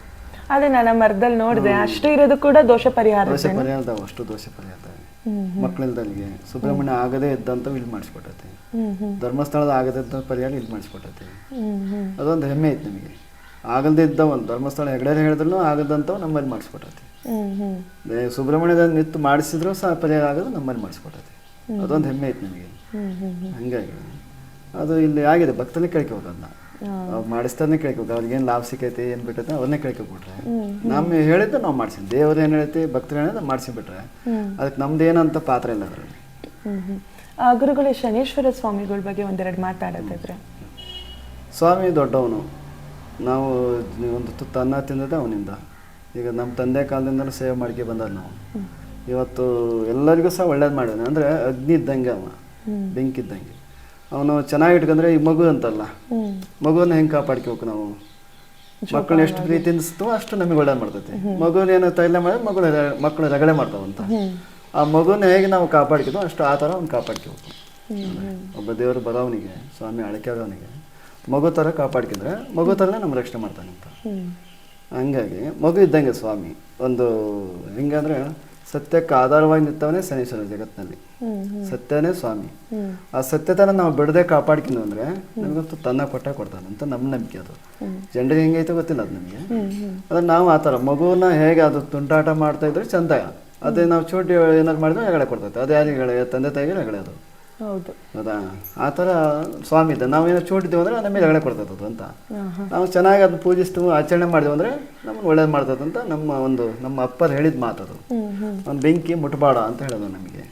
ಅದೇ ನಾನು ಮರದಲ್ಲಿ ನೋಡಿದೆ ಅಷ್ಟು ಇರೋದು ಕೂಡ ದೋಷ ಪರಿಹಾರ ದೋಷ ಪರಿಹಾರದವು ಅಷ್ಟು ದೋಷ ಪರಿಹಾರ ಮಕ್ಕಳಿಲ್ದಲ್ಲಿಗೆ ಸುಬ್ರಹ್ಮಣ್ಯ ಆಗದೇ ಇದ್ದಂತ ಇಲ್ಲಿ ಮಾಡಿಸ್ಕೊಟ್ಟೈತಿ. ಧರ್ಮಸ್ಥಳದ ಆಗದೇ ಇದ್ದ ಪರಿಹಾರ ಇಲ್ಲಿ ಮಾಡಿಸ್ಕೊಟ್ಟೈತಿ. ಅದೊಂದು ಹೆಮ್ಮೆ ಐತೆ ನಮಗೆ. ಆಗಲ್ದೇ ಇದ್ದ ಒಂದು ಧರ್ಮಸ್ಥಳ ಹೆಗಡೆ ಹೇಳಿದ್ರು ಆಗದಂತವು ನಮ್ಮಲ್ಲಿ ಮಾಡಿಸ್ಕೊಟ್ಟೈತಿ. ಸುಬ್ರಹ್ಮಣ್ಯದ ನಿತ್ತು ಮಾಡಿಸಿದ್ರು ಸಹ ಪರಿಹಾರ ಆಗೋದು ನಮ್ಮಲ್ಲಿ ಮಾಡಿಸ್ಕೊಟ್ಟೈತಿ. ಅದೊಂದು ಹೆಮ್ಮೆ ಐತೆ ನಮಗೆ. ಹಂಗಾಗಿ ಅದು ಇಲ್ಲಿ ಆಗಿದೆ ಭಕ್ತನೇ ಕೇಳ್ಕೋಬೇಕು ಅದನ್ನ ಅವ್ರು ಮಾಡಿಸ್ತಾನೆ ಕೇಳ್ಕೋಬೇಕು ಅವ್ರಿಗೆ ಏನು ಲಾಭ ಸಿಕ್ಕೈತಿ ಏನು ಬಿಟ್ಟೈತೆ ಅವನ್ನೇ ಕೇಳ್ಕೊಬಿಟ್ರೆ. ನಮ್ಮ ಹೇಳಿದ್ದು ನಾವು ಮಾಡ್ಸಿ ದೇವ್ರು ಏನು ಹೇಳ್ತಿ ಭಕ್ತರು ಹೇಳಿದ್ರೆ ಮಾಡಿಸಿ ಬಿಟ್ರೆ ಅದಕ್ಕೆ ನಮ್ದೇನಂತ ಏನಂತ ಪಾತ್ರ ಇಲ್ಲ ಅದರಲ್ಲಿ. ಗುರುಗಳೇ ಶನೇಶ್ವರ ಸ್ವಾಮಿಗಳ ಬಗ್ಗೆ ಒಂದೆರಡು ಮಾತಾಡೋದಿದ್ರೆ. ಸ್ವಾಮಿ ದೊಡ್ಡವನು. ನಾವು ಒಂದು ತುತ್ತು ಅನ್ನ ತಿಂದದೆ ಅವನಿಂದ. ಈಗ ನಮ್ಮ ತಂದೆ ಕಾಲದಿಂದಲೂ ಸೇವೆ ಮಾಡ್ಕೆ ಬಂದದ್ದು ನಾವು. ಇವತ್ತು ಎಲ್ಲರಿಗೂ ಸಹ ಒಳ್ಳೇದು ಮಾಡಿದ್ವಿ ಅಂದರೆ ಅಗ್ನಿ ಇದ್ದಂಗೆ ಅವ. ಬೆಂಕಿ ಇದ್ದಂಗೆ ಅವನು ಚೆನ್ನಾಗಿ ಇಟ್ಕೊಂಡ್ರೆ ಈ ಮಗು ಅಂತಲ್ಲ. ಮಗುವನ್ನ ಹೆಂಗೆ ಕಾಪಾಡ್ಕೋಬೇಕು ನಾವು? ಮಕ್ಕಳು ಎಷ್ಟು ಪ್ರೀತಿಯಿಂದ ಅಷ್ಟು ನಮಗೆ ಒಳ್ಳೆ ಮಾಡ್ತೈತಿ. ಮಗುನ ಏನು ತೈಲ ಮಾಡಿದ್ರೆ ಮಗಳು ಮಕ್ಕಳು ರಗಳೆ ಮಾಡ್ತಾವಂತ ಆ ಮಗುನ ಹೇಗೆ ನಾವು ಕಾಪಾಡ್ಕಿದ್ವು ಅಷ್ಟು ಆ ಥರ ಅವ್ನು ಕಾಪಾಡ್ಕೋಬೇಕು. ಒಬ್ಬ ದೇವರು ಬರೋವನಿಗೆ ಸ್ವಾಮಿ ಅಳಕೆ ಆಗೋವನಿಗೆ ಮಗು ಥರ ಕಾಪಾಡ್ಕಿದ್ರೆ ಮಗು ಥರನೇ ನಮ್ಮ ರಕ್ಷಣೆ ಮಾಡ್ತಾನೆ ಅಂತ. ಹಂಗಾಗಿ ಮಗು ಇದ್ದಂಗೆ ಸ್ವಾಮಿ ಒಂದು ಹೆಂಗಂದ್ರೆ ಸತ್ಯಕ್ಕೆ ಆಧಾರವಾಗಿ ನಿಂತವನೇ ಶನೀಶ್ವರ ಜಗತ್ತಿನಲ್ಲಿ. ಸತ್ಯನೇ ಸ್ವಾಮಿ. ಆ ಸತ್ಯತನ ನಾವು ಬಿಡದೆ ಕಾಪಾಡ್ಕೊಂಡು ಅಂದ್ರೆ ನಮಗಂತೂ ತನ್ನ ಕೊಟ್ಟ ಕೊಡ್ತಾನೆ ಅಂತ ನಮ್ಮ ನಂಬಿಕೆ ಅದು. ಜನರಿಗೆ ಹೆಂಗೈತೆ ಗೊತ್ತಿಲ್ಲ ಅದು ನಮಗೆ. ಅದ್ರ ನಾವು ಆ ಥರ ಮಗುವನ್ನ ಹೇಗೆ ಅದು ತುಂಟಾಟ ಮಾಡ್ತಾ ಇದ್ರೆ ಚಂದ. ಅದೇ ನಾವು ಚೂಟಿ ಏನಾದ್ರು ಮಾಡಿದ್ರೆ ಹೆಗಡೆ ಕೊಡ್ತೈತೆ. ಅದೇ ಯಾರಿಗೆ ತಂದೆ ತಾಯಿಗೆ ಹೆಗಡೆ ಅದು ಹೌದು. ಹೌದಾ? ಆ ಥರ ಸ್ವಾಮಿ ಇದೆ ನಾವೇನೋ ಚೂಟಿದ್ದೇವೆ ಅಂದ್ರೆ ನಮಗೆ ಮೇಲೆ ಅದು ಅಂತ. ನಾವು ಚೆನ್ನಾಗಿ ಅದನ್ನ ಪೂಜಿಸ್ತೀವಿ ಆಚರಣೆ ಮಾಡಿದ್ವಿ ಅಂದ್ರೆ ನಮ್ಗೆ ಒಳ್ಳೇದು ಮಾಡ್ತದೆ ಅಂತ ನಮ್ಮ ಒಂದು ನಮ್ಮ ಅಪ್ಪರು ಹೇಳಿದ ಮಾತದು. ಒಂದು ಬೆಂಕಿ ಮುಟ್ಬೇಡ ಅಂತ ಹೇಳೋದು ನಮಗೆ.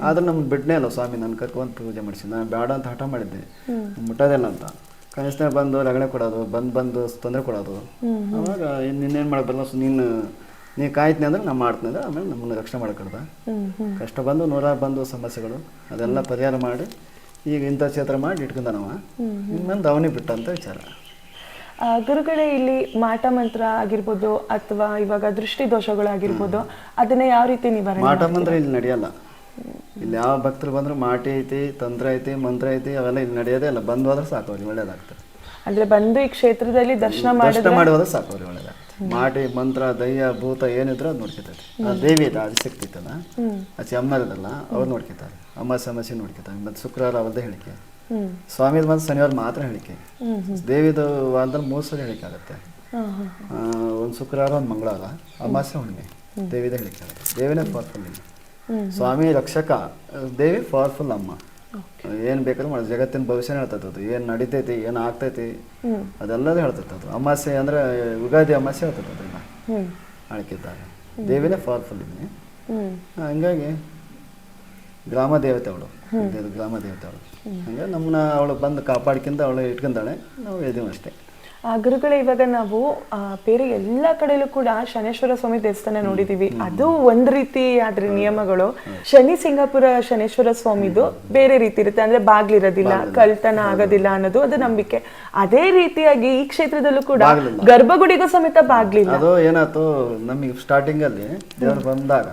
ಆದ್ರೆ ನಮ್ಗೆ ಬಿಡ್ನೇ ಅಲ್ಲ ಸ್ವಾಮಿ ನಾನು ಕರ್ಕೊಂಡು ಪೂಜೆ ಮಾಡಿಸಿ. ನಾನು ಬೇಡ ಅಂತ ಹಠ ಮಾಡಿದ್ದೆ. ಮುಟ್ಟೋದಿಲ್ಲ ಅಂತ. ಕನಿಷ್ಠ ಬಂದು ರಗಳೆ ಕೊಡೋದು ಬಂದು ಬಂದು ತೊಂದರೆ ಕೊಡೋದು. ಅವಾಗ ಇನ್ನೇನು ಮಾಡಬಲ್ಲ ನೀನು ನೀ ಕಾಯ್ತೀನಿ ಅಂದ್ರೆ ನಾನು ಮಾಡ್ತೀನಿ ಅಂದ್ರೆ ಆಮೇಲೆ ನಮ್ಮನ್ನು ರಕ್ಷಣೆ ಮಾಡ್ಕೊಡ್ದ ಕಷ್ಟ ಬಂದು ನೂರಾರು ಬಂದು ಸಮಸ್ಯೆಗಳು ಅದೆಲ್ಲ ಪರಿಹಾರ ಮಾಡಿ ಈಗ ಇಂಥ ಕ್ಷೇತ್ರ ಮಾಡಿ ಇಟ್ಕೊಂಡ ನಾವು ಇನ್ನೊಂದು ಅವನಿ ಬಿಟ್ಟ ಅಂತ ವಿಚಾರ. ಗುರುಗಳೇ ಇಲ್ಲಿ ಮಾಟ ಮಂತ್ರ ಆಗಿರ್ಬೋದು ಅಥವಾ ಇವಾಗ ದೃಷ್ಟಿ ದೋಷಗಳಾಗಿರ್ಬೋದು ಅದನ್ನ ಯಾವ ರೀತಿ ನಿವಾರಣೆ ಮಾಟ ಮಂತ್ರ ಇಲ್ಲಿ ನಡೆಯಲ್ಲ. ಇಲ್ಲಿ ಯಾವ ಭಕ್ತರು ಬಂದ್ರು ಮಾಟಿ ಐತಿ ತಂತ್ರ ಐತಿ ಮಂತ್ರ ಐತಿ ಅವೆಲ್ಲ ಇಲ್ಲಿ ನಡೆಯೋದೇ ಇಲ್ಲ. ಬಂದು ಹೋದ್ರೆ ಸಾಕು ಅವ್ರಿಗೆ ಒಳ್ಳೇದಾಗ್ತದೆ. ಅಂದ್ರೆ ಬಂದು ಈ ಕ್ಷೇತ್ರದಲ್ಲಿ ದರ್ಶನ ಮಾಡಿದ್ರೆ ಮಾಡಿ ಹೋದ್ರೆ ಸಾಕು ಅವ್ರಿಗೆ ಒಳ್ಳೇದಾಗ್ತದೆ. ಮಾಟಿ ಮಂತ್ರ ದಯ್ಯ ಭೂತ ಏನಿದ್ರು ಅದು ನೋಡ್ಕೊತೈತೆ ಆ ದೇವಿ ಇದೆ ಆದಿಶಕ್ತಿ ಇತ್ತಲ್ಲ? ಆಚೆ ಅಮ್ಮರದಲ್ಲ ಅವ್ರು ನೋಡ್ಕೊತಾರೆ. ಅಮ್ಮ ಸಮಸ್ಯೆ ನೋಡ್ಕೊತಾರೆ. ಮತ್ತೆ ಶುಕ್ರವಾರ ಅವ್ರದ್ದೇ ಹೇಳಿಕೆ. ಸ್ವಾಮಿದು ಮತ್ತು ಶನಿವಾರ ಮಾತ್ರ ಹೇಳಿಕೆ. ದೇವಿದು ಅಂದ್ರೆ ಮೂರು ಸಲ ಹೇಳಿಕೆ ಆಗುತ್ತೆ. ಒಂದು ಶುಕ್ರವಾರ ಒಂದು ಮಂಗಳವಾರ. ಅಮಾಸೆ ಹುಣ್ಣಿಮೆ. ದೇವಿದ ಹೇಳಿಕೆ ಆಗುತ್ತೆ. ದೇವಿನೇ ಪವರ್ಫುಲ್ ಸ್ವಾಮಿ ರಕ್ಷಕ. ದೇವಿ ಪವರ್ಫುಲ್ ಅಮ್ಮ. ಏನು ಬೇಕಾದ್ರೂ ಮಾಡಿ. ಜಗತ್ತಿನ ಭವಿಷ್ಯನ ಹೇಳ್ತೈತೆ ಅದು. ಏನು ನಡಿತೈತಿ ಏನು ಆಗ್ತೈತಿ ಅದೆಲ್ಲದೂ ಹೇಳ್ತೈತೆ ಅದು. ಅಮಾಸೆ ಅಂದರೆ ಯುಗಾದಿ ಅಮಾಸೆ ಹೇಳ್ತೈತೆ ಆಳ್ಕಿದ್ದಾಗ ದೇವಿನೇ ಪವರ್ಫುಲ್ ಇದ್ದೀನಿ ಹಂಗಾಗಿ ಗ್ರಾಮ ದೇವತೆ ಅವಳು. ಗ್ರಾಮ ದೇವತೆ ಅವಳು. ಹಂಗಾಗಿ ನಮ್ಮನ್ನ ಅವಳು ಬಂದು ಕಾಪಾಡ್ಕಿಂತ ಅವಳು ಇಟ್ಕೊಂತಾಳೆ ನಾವು ಇದೀವಿ ಅಷ್ಟೇ ಗುರುಗಳೇ ಇವಾಗ ನಾವು ಬೇರೆ ಎಲ್ಲ ಕಡೆಲೂ ಕೂಡ ಶನೇಶ್ವರ ಸ್ವಾಮಿ ದೇವಸ್ಥಾನ ನೋಡಿದೀವಿ. ಅದು ಒಂದ್ ರೀತಿ ಆದ್ರೆ ನಿಯಮಗಳು. ಶನಿ ಸಿಂಗಾಪುರ ಶನೇಶ್ವರ ಸ್ವಾಮಿದು ಬೇರೆ ರೀತಿ ಇರುತ್ತೆ. ಅಂದ್ರೆ ಬಾಗ್ಲಿರೋದಿಲ್ಲ ಕಳ್ತನ ಆಗೋದಿಲ್ಲ ಅನ್ನೋದು ಅದು ನಂಬಿಕೆ. ಅದೇ ರೀತಿಯಾಗಿ ಈ ಕ್ಷೇತ್ರದಲ್ಲೂ ಕೂಡ ಗರ್ಭಗುಡಿಗೂ ಸಮೇತ ಬಾಗ್ಲಿಲ್ಲ. ಅದು ಏನಾಯ್ತು ನಮಗೆ ಸ್ಟಾರ್ಟಿಂಗಲ್ಲಿ ದೇವರು ಬಂದಾಗ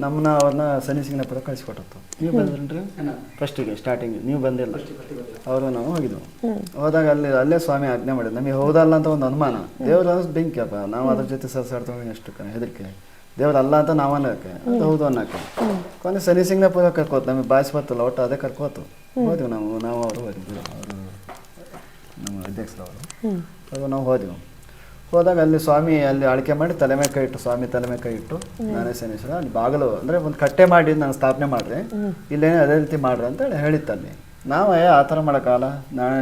ನಮ್ಮನ್ನ ಅವ್ರನ್ನ ಸಿಂಗ್ನ ಸಿಂಗನಪುರ ಕಳಿಸ್ಕೊಟ್ಟತ್ತು ನೀವು ಬಂದ್ರಿ ಫಸ್ಟಿಗೆ ಸ್ಟಾರ್ಟಿಂಗ್ ನೀವು ಬಂದಿಲ್ಲ. ಅವರು ನಾವು ಹೋಗಿದ್ವು. ಹೋದಾಗ ಅಲ್ಲಿ ಅಲ್ಲೇ ಸ್ವಾಮಿ ಆಜ್ಞೆ ಮಾಡಿದ್ರು. ನಮಗೆ ಹೌದಲ್ಲ ಅಂತ ಒಂದು ಅನುಮಾನ. ದೇವ್ರ ಬೆಂಕಿ ಅಪ್ಪ. ನಾವು ಅದ್ರ ಜೊತೆ ಸರ್ಸಾಡ್ತೀವಿ ಎಷ್ಟು ಕ- ಹೆದರಿಕೆ. ದೇವ್ರ ಅಲ್ಲ ಅಂತ ನಾವು ಅನ್ನೋಕೆ ಅದು ಹೌದು ಅನ್ನಕ್ಕೆ. ಕೊನೆ ಸಿಂಗ್ನ ಸಿಂಗನಪುರ ಕರ್ಕೋತು ನಮಗೆ ಬಾಯ್ಸ್ ಬರ್ತಲ್ಲ ಒಟ್ಟು ಅದೇ ಕರ್ಕೋತು. ಹೋದ್ವಿ ನಾವು ನಾವು ಅವರು ಹೋದ್ವಿ. ಅವರು ನಮ್ಮ ಅಧ್ಯಕ್ಷರವರು. ಅದು ನಾವು ಹೋದೆವು. ಹೋದಾಗ ಅಲ್ಲಿ ಸ್ವಾಮಿ ಅಲ್ಲಿ ಆಳ್ಕೆ ಮಾಡಿ ತಲೆ ಮೇಲೆ ಕೈ ಇಟ್ಟು ಸ್ವಾಮಿ ತಲೆ ಮೇಲೆ ಕೈ ಇಟ್ಟು ನಾನೇ ಶನೇಶ್ವರ ಅಲ್ಲಿ ಬಾಗಿಲು ಅಂದರೆ ಒಂದು ಕಟ್ಟೆ ಮಾಡಿ ನಾನು ಸ್ಥಾಪನೆ ಮಾಡಿದೆ. ಇಲ್ಲೇನೇ ಅದೇ ರೀತಿ ಮಾಡ್ರಿ ಅಂತ ಹೇಳಿ ಹೇಳಿತ್ತು ಅಲ್ಲಿ. ನಾವು ಅಯ್ಯ ಆ ಥರ ಮಾಡೋಕ್ಕಲ್ಲ ನಾಳೆ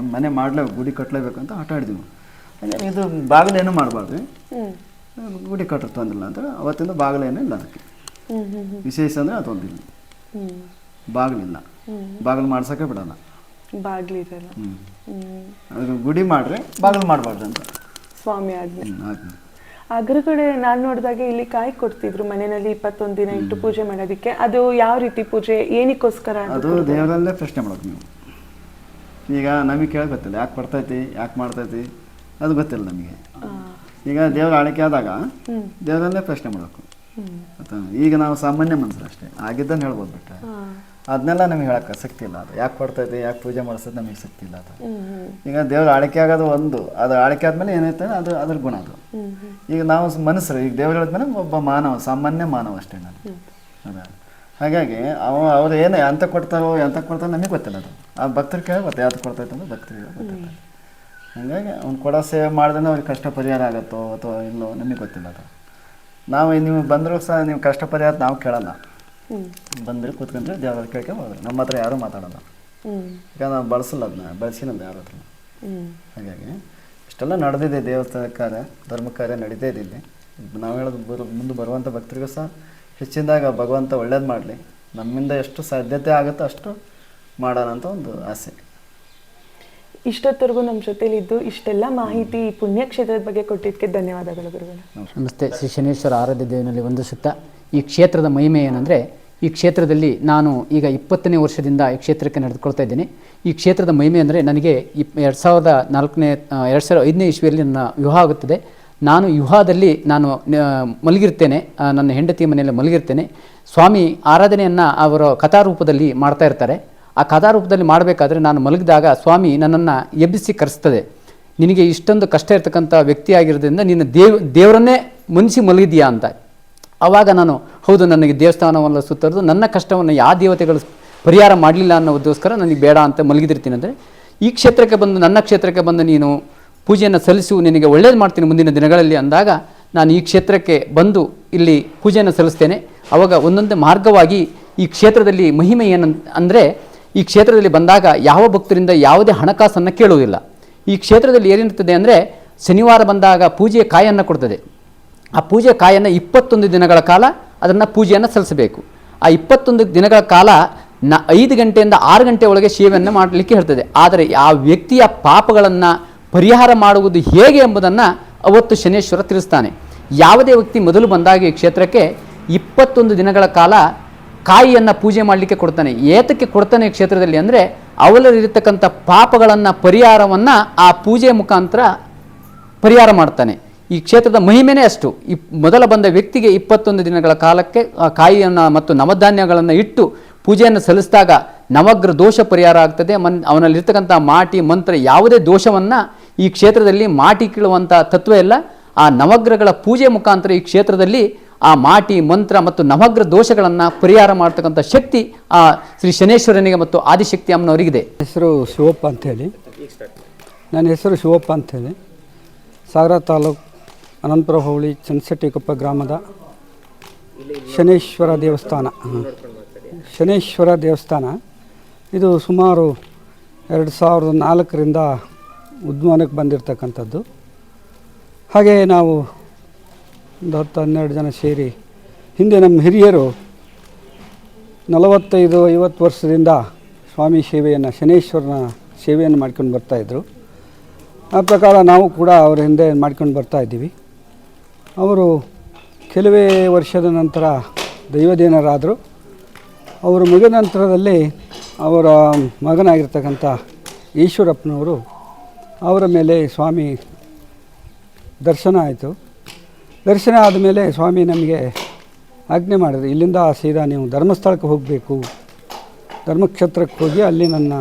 ಒಂದು ಮನೆ ಮಾಡಲೇ ಗುಡಿ ಕಟ್ಟಲೇಬೇಕು ಅಂತ ಆಟ ಆಡಿದ್ವಿ ಅಂದರೆ ಇದು ಬಾಗಿಲೇನು ಮಾಡಬಾರ್ದು. ಗುಡಿ ಕಟ್ಟರು ತೊಂದಿಲ್ಲ ಅಂತ ಅವತ್ತಿಂದ ಬಾಗಿಲೇನು ಇಲ್ಲ ಅದಕ್ಕೆ. ವಿಶೇಷ ಅಂದರೆ ಅದೊಂದಿಲ್ಲ. ಬಾಗಿಲಿಲ್ಲ. ಬಾಗಿಲು ಮಾಡ್ಸೋಕ್ಕೆ ಬಿಡೋಲ್ಲ. ಬಾಗಿಲಿರಲ್ಲ ಅದು ಗುಡಿ ಮಾಡ್ರೆ ಬಾಗಿಲು ಮಾಡಬಾರ್ದು ಅಂತ. ಸ್ವಾಮಿ ಆಜ್ಞೆ ಅಗ್ರಗಡೆ ನಾನು ನೋಡಿದಾಗ ಇಲ್ಲಿ ಕಾಯಿ ಕೊಡ್ತಿದ್ರು ಮನೆಯಲ್ಲಿ ಇಪ್ಪತ್ತೊಂದು ದಿನ ಇಟ್ಟು ಪೂಜೆ ಮಾಡೋದಕ್ಕೆ. ಅದು ಯಾವ ರೀತಿ ಪೂಜೆ ಏನಕ್ಕೋಸ್ಕರ ಅದು ದೇವರಲ್ಲೇ ಪ್ರಶ್ನೆ ಮಾಡೋದು ನೀವು. ಈಗ ನಮಗೆ ಕೇಳಿ ಗೊತ್ತಿಲ್ಲ ಯಾಕೆ ಬರ್ತೈತಿ ಯಾಕೆ ಮಾಡ್ತೈತಿ ಅದು ಗೊತ್ತಿಲ್ಲ ನಮಗೆ. ಈಗ ದೇವ್ರ ಆಳಿಕೆ ಆದಾಗ ದೇವರಲ್ಲೇ ಪ್ರಶ್ನೆ ಮಾಡಬೇಕು? ಈಗ ನಾವು ಸಾಮಾನ್ಯ ಮನುಷ್ಯರು ಅಷ್ಟೇ ಆಗಿದ್ದನ್ನು ಹೇಳ್ಬೋದು ಬಿಟ್ಟರೆ ಅದನ್ನೆಲ್ಲ ನಮಗೆ ಹೇಳಕ್ಕೆ ಆಸಕ್ತಿ ಇಲ್ಲ ಅದು. ಯಾಕೆ ಕೊಡ್ತೈತೆ ಯಾಕೆ ಪೂಜೆ ಮಾಡಿಸೋದು ನಮಗೆ ಶಕ್ತಿ ಇಲ್ಲ ಅದು. ಈಗ ದೇವ್ರ ಆಳಿಕೆ ಆಗೋದು ಒಂದು ಅದು ಆಳಿಕೆ ಆದ್ಮೇಲೆ ಏನೈತೆ ಅದು ಅದ್ರ ಗುಣ ಅದು. ಈಗ ನಾವು ಸ್- ಮನುಷ್ಯರು ಈಗ ದೇವ್ರು ಹೇಳಿದ್ಮೇಲೆ ಒಬ್ಬ ಮಾನವ ಸಾಮಾನ್ಯ ಮಾನವ ಅಷ್ಟೇ ನಾನು. ಅದ. ಹಾಗಾಗಿ ಅವ ಅವ್ರು ಏನು ಎಂತ ಕೊಡ್ತಾರೋ ಎಂತ ಕೊಡ್ತಾರೋ ನಮಗೆ ಗೊತ್ತಿಲ್ಲ ಅದು. ಆ ಭಕ್ತರು ಕೇಳಿ ಗೊತ್ತೆ ಯಾವ್ದು ಕೊಡ್ತೈತೆ ಅಂದ್ರೆ ಭಕ್ತರಿಗೆ ಗೊತ್ತಿಲ್ಲ. ಹಾಗಾಗಿ ಅವ್ನು ಕೊಡೋ ಸೇವೆ ಮಾಡಿದ್ರೆ ಅವ್ರಿಗೆ ಕಷ್ಟ ಪರಿಹಾರ ಆಗುತ್ತೋ ಅಥವಾ ಇಲ್ಲೋ ನಮಗೆ ಗೊತ್ತಿಲ್ಲ ಅದು. ನಾವು ನೀವು ಬಂದರೂ ಸಹ ನೀವು ಕಷ್ಟ ಪರಿಹಾರ ನಾವು ಕೇಳಲ್ಲ. ಬಂದರೆ ಕೂತ್ಕೊಂಡ್ರೆ ದೇವ್ರ ಕೇಳ್ಕೊಂಡು ಹೋದ್ರೆ. ನಮ್ಮ ಹತ್ರ ಯಾರೂ ಮಾತಾಡೋಲ್ಲ. ಯಾಕಂದ್ರೆ ನಾವು ಬಳಸಲ್ಲ ಅದನ್ನ ಬಳಸಿನಲ್ಲ ಯಾರ ಹತ್ರ. ಹಾಗಾಗಿ ಇಷ್ಟೆಲ್ಲ ನಡೆದಿದೆ ದೇವಸ್ಥಾನ ಕಾರ್ಯ ಧರ್ಮ ಕಾರ್ಯ ನಡೀತಾ ಇದೆ ಇಲ್ಲಿ. ನಾವು ಹೇಳೋದು ಬರು ಮುಂದೆ ಬರುವಂಥ ಭಕ್ತರಿಗೂ ಸಹ ಹೆಚ್ಚಿನದಾಗ ಭಗವಂತ ಒಳ್ಳೇದು ಮಾಡಲಿ. ನಮ್ಮಿಂದ ಎಷ್ಟು ಸಾಧ್ಯತೆ ಆಗುತ್ತೋ ಅಷ್ಟು ಮಾಡೋಣ ಅಂತ ಒಂದು ಆಸೆ. ಇಷ್ಟೊತ್ತವರೆಗೂ ನಮ್ಮ ಜೊತೆಲಿ ಇದ್ದು ಇಷ್ಟೆಲ್ಲ ಮಾಹಿತಿ ಈ ಪುಣ್ಯಕ್ಷೇತ್ರದ ಬಗ್ಗೆ ಕೊಟ್ಟಿದ್ದಕ್ಕೆ ಧನ್ಯವಾದಗಳು ಗುರುಗಳು. ನಮಸ್ತೆ. ಶ್ರೀ ಶನೇಶ್ವರ ಆರಾಧ್ಯ ದೇವನಲ್ಲಿ ವಂದಿಸುತ್ತಾ ಈ ಕ್ಷೇತ್ರದ ಮಹಿಮೆ ಏನಂದರೆ, ಈ ಕ್ಷೇತ್ರದಲ್ಲಿ ನಾನು ಈಗ ಇಪ್ಪತ್ತನೇ ವರ್ಷದಿಂದ ಈ ಕ್ಷೇತ್ರಕ್ಕೆ ನಡೆದುಕೊಳ್ತಾ ಇದ್ದೀನಿ. ಈ ಕ್ಷೇತ್ರದ ಮಹಿಮೆ ಅಂದರೆ ನನಗೆ ಇಪ್, ಎರಡು ಸಾವಿರದ ನಾಲ್ಕನೇ ಎರಡು ಸಾವಿರದ ಐದನೇ ಇಸ್ವಿಯಲ್ಲಿ ನನ್ನ ವಿವಾಹ ಆಗುತ್ತದೆ. ನಾನು ವಿವಾಹದಲ್ಲಿ ನಾನು ಮಲಗಿರ್ತೇನೆ ನನ್ನ ಹೆಂಡತಿಯ ಮನೆಯಲ್ಲಿ ಮಲಗಿರ್ತೇನೆ. ಸ್ವಾಮಿ ಆರಾಧನೆಯನ್ನು ಅವರ ಕಥಾರೂಪದಲ್ಲಿ ಮಾಡ್ತಾ ಇರ್ತಾರೆ. ಆ ಕಥಾರೂಪದಲ್ಲಿ ಮಾಡಬೇಕಾದ್ರೆ ನಾನು ಮಲಗಿದಾಗ ಸ್ವಾಮಿ ನನ್ನನ್ನು ಎಬ್ಬಿಸಿ ಕರೆಸ್ತದೆ. ನಿನಗೆ ಇಷ್ಟೊಂದು ಕಷ್ಟ ಇರ್ತಕ್ಕಂಥ ವ್ಯಕ್ತಿ ಆಗಿರೋದ್ರಿಂದ ನೀನು ದೇವ್, ದೇವರನ್ನೇ ಮನಸ್ಸಿ ಮಲಗಿದೀಯಾ ಅಂತ. ಆವಾಗ ನಾನು, ಹೌದು, ನನಗೆ ದೇವಸ್ಥಾನವನ್ನು ಸುತ್ತರಿದು ನನ್ನ ಕಷ್ಟವನ್ನು ಯಾವ ದೇವತೆಗಳು ಪರಿಹಾರ ಮಾಡಲಿಲ್ಲ ಅನ್ನೋದಕ್ಕೋಸ್ಕರ ನನಗೆ ಬೇಡ ಅಂತ ಮಲಗಿದಿರ್ತೀನಿ ಅಂದರೆ, ಈ ಕ್ಷೇತ್ರಕ್ಕೆ ಬಂದು, ನನ್ನ ಕ್ಷೇತ್ರಕ್ಕೆ ಬಂದು ನೀನು ಪೂಜೆಯನ್ನು ಸಲ್ಲಿಸು, ನಿನಗೆ ಒಳ್ಳೇದು ಮಾಡ್ತೀನಿ ಮುಂದಿನ ದಿನಗಳಲ್ಲಿ ಅಂದಾಗ, ನಾನು ಈ ಕ್ಷೇತ್ರಕ್ಕೆ ಬಂದು ಇಲ್ಲಿ ಪೂಜೆಯನ್ನು ಸಲ್ಲಿಸ್ತೇನೆ. ಆವಾಗ ಒಂದೊಂದೇ ಮಾರ್ಗವಾಗಿ ಈ ಕ್ಷೇತ್ರದಲ್ಲಿ ಮಹಿಮೆ ಏನಂತ ಅಂದರೆ, ಈ ಕ್ಷೇತ್ರದಲ್ಲಿ ಬಂದಾಗ ಯಾವ ಭಕ್ತರಿಂದ ಯಾವುದೇ ಹಣಕಾಸನ್ನು ಕೇಳುವುದಿಲ್ಲ. ಈ ಕ್ಷೇತ್ರದಲ್ಲಿ ಏನಿರ್ತದೆ ಅಂದರೆ, ಶನಿವಾರ ಬಂದಾಗ ಪೂಜೆಯ ಕಾಯನ್ನು ಕೊಡ್ತದೆ. ಆ ಪೂಜೆ ಕಾಯನ್ನು ಇಪ್ಪತ್ತೊಂದು ದಿನಗಳ ಕಾಲ ಅದನ್ನು ಪೂಜೆಯನ್ನು ಸಲ್ಲಿಸಬೇಕು. ಆ ಇಪ್ಪತ್ತೊಂದು ದಿನಗಳ ಕಾಲ ನ ಐದು ಗಂಟೆಯಿಂದ ಆರು ಗಂಟೆ ಒಳಗೆ ಸೇವೆಯನ್ನು ಮಾಡಲಿಕ್ಕೆ ಹೇಳ್ತದೆ. ಆದರೆ ಆ ವ್ಯಕ್ತಿಯ ಪಾಪಗಳನ್ನು ಪರಿಹಾರ ಮಾಡುವುದು ಹೇಗೆ ಎಂಬುದನ್ನು ಅವತ್ತು ಶನೇಶ್ವರ ತಿಳಿಸ್ತಾನೆ. ಯಾವುದೇ ವ್ಯಕ್ತಿ ಮೊದಲು ಬಂದಾಗ ಈ ಕ್ಷೇತ್ರಕ್ಕೆ ಇಪ್ಪತ್ತೊಂದು ದಿನಗಳ ಕಾಲ ಕಾಯಿಯನ್ನು ಪೂಜೆ ಮಾಡಲಿಕ್ಕೆ ಕೊಡ್ತಾನೆ. ಏತಕ್ಕೆ ಕೊಡ್ತಾನೆ ಈ ಕ್ಷೇತ್ರದಲ್ಲಿ ಅಂದರೆ ಅವಲರಿರತಕ್ಕಂಥ ಪಾಪಗಳನ್ನು ಪರಿಹಾರವನ್ನು ಆ ಪೂಜೆ ಮುಖಾಂತರ ಪರಿಹಾರ ಮಾಡ್ತಾನೆ. ಈ ಕ್ಷೇತ್ರದ ಮಹಿಮೆನೇ ಅಷ್ಟು. ಈ ಮೊದಲ ಬಂದ ವ್ಯಕ್ತಿಗೆ ಇಪ್ಪತ್ತೊಂದು ದಿನಗಳ ಕಾಲಕ್ಕೆ ಕಾಯಿಯನ್ನು ಮತ್ತು ನವಧಾನ್ಯಗಳನ್ನು ಇಟ್ಟು ಪೂಜೆಯನ್ನು ಸಲ್ಲಿಸಿದಾಗ ನವಗ್ರ ದೋಷ ಪರಿಹಾರ ಆಗ್ತದೆ. ಮನ್, ಅವನಲ್ಲಿರ್ತಕ್ಕಂಥ ಮಾಟಿ, ಮಂತ್ರ ಯಾವುದೇ ದೋಷವನ್ನು ಈ ಕ್ಷೇತ್ರದಲ್ಲಿ ಮಾಟಿ ಕೀಳುವಂಥ ತತ್ವ ಇಲ್ಲ. ಆ ನವಗ್ರಗಳ ಪೂಜೆ ಮುಖಾಂತರ ಈ ಕ್ಷೇತ್ರದಲ್ಲಿ ಆ ಮಾಟಿ, ಮಂತ್ರ ಮತ್ತು ನವಗ್ರ ದೋಷಗಳನ್ನು ಪರಿಹಾರ ಮಾಡ್ತಕ್ಕಂಥ ಶಕ್ತಿ ಆ ಶ್ರೀ ಶನೇಶ್ವರನಿಗೆ ಮತ್ತು ಆದಿಶಕ್ತಿ ಅಮ್ಮನವರಿಗಿದೆ. ಹೆಸರು ಶಿವಪ್ಪ ಅಂಥೇಳಿ. ನನ್ನ ಹೆಸರು ಶಿವಪ್ಪ ಅಂಥೇಳಿ. ಸಾಗರ ತಾಲೂಕು ಅನಂತಪುರ ಹೋಳಿ ಚನ್ನಸೆಟ್ಟಿಕೊಪ್ಪ ಗ್ರಾಮದ ಶನೇಶ್ವರ ದೇವಸ್ಥಾನ. ಶನೇಶ್ವರ ದೇವಸ್ಥಾನ. ಇದು ಸುಮಾರು ಎರಡು ಸಾವಿರದ ನಾಲ್ಕರಿಂದ ಉದ್ಮಾನಕ್ಕೆ ಬಂದಿರತಕ್ಕಂಥದ್ದು. ಹಾಗೆ ನಾವು ಒಂದು ಹತ್ತು ಹನ್ನೆರಡು ಜನ ಸೇರಿ, ಹಿಂದೆ ನಮ್ಮ ಹಿರಿಯರು ನಲವತ್ತೈದು ಐವತ್ತು ವರ್ಷದಿಂದ ಸ್ವಾಮಿ ಸೇವೆಯನ್ನು, ಶನೇಶ್ವರನ ಸೇವೆಯನ್ನು ಮಾಡ್ಕೊಂಡು ಬರ್ತಾಯಿದ್ರು ಆ ಪ್ರಕಾರ ನಾವು ಕೂಡ ಅವರ ಹಿಂದೆ ಮಾಡ್ಕೊಂಡು ಬರ್ತಾ ಇದ್ದೀವಿ. ಅವರು ಕೆಲವೇ ವರ್ಷದ ನಂತರ ದೈವದೇನರಾದರು. ಅವರು ಮುಗಿದ ನಂತರದಲ್ಲಿ ಅವರ ಮಗನಾಗಿರ್ತಕ್ಕಂಥ ಈಶ್ವರಪ್ಪನವರು ಅವರ ಮೇಲೆ ಸ್ವಾಮಿ ದರ್ಶನ ಆಯಿತು. ದರ್ಶನ ಆದಮೇಲೆ ಸ್ವಾಮಿ ನಮಗೆ ಆಜ್ಞೆ ಮಾಡಿದ್ರು, ಇಲ್ಲಿಂದ ಸೀದಾ ನೀವು ಧರ್ಮಸ್ಥಳಕ್ಕೆ ಹೋಗಬೇಕು. ಧರ್ಮಕ್ಷೇತ್ರಕ್ಕೆ ಹೋಗಿ ಅಲ್ಲಿ ನನ್ನ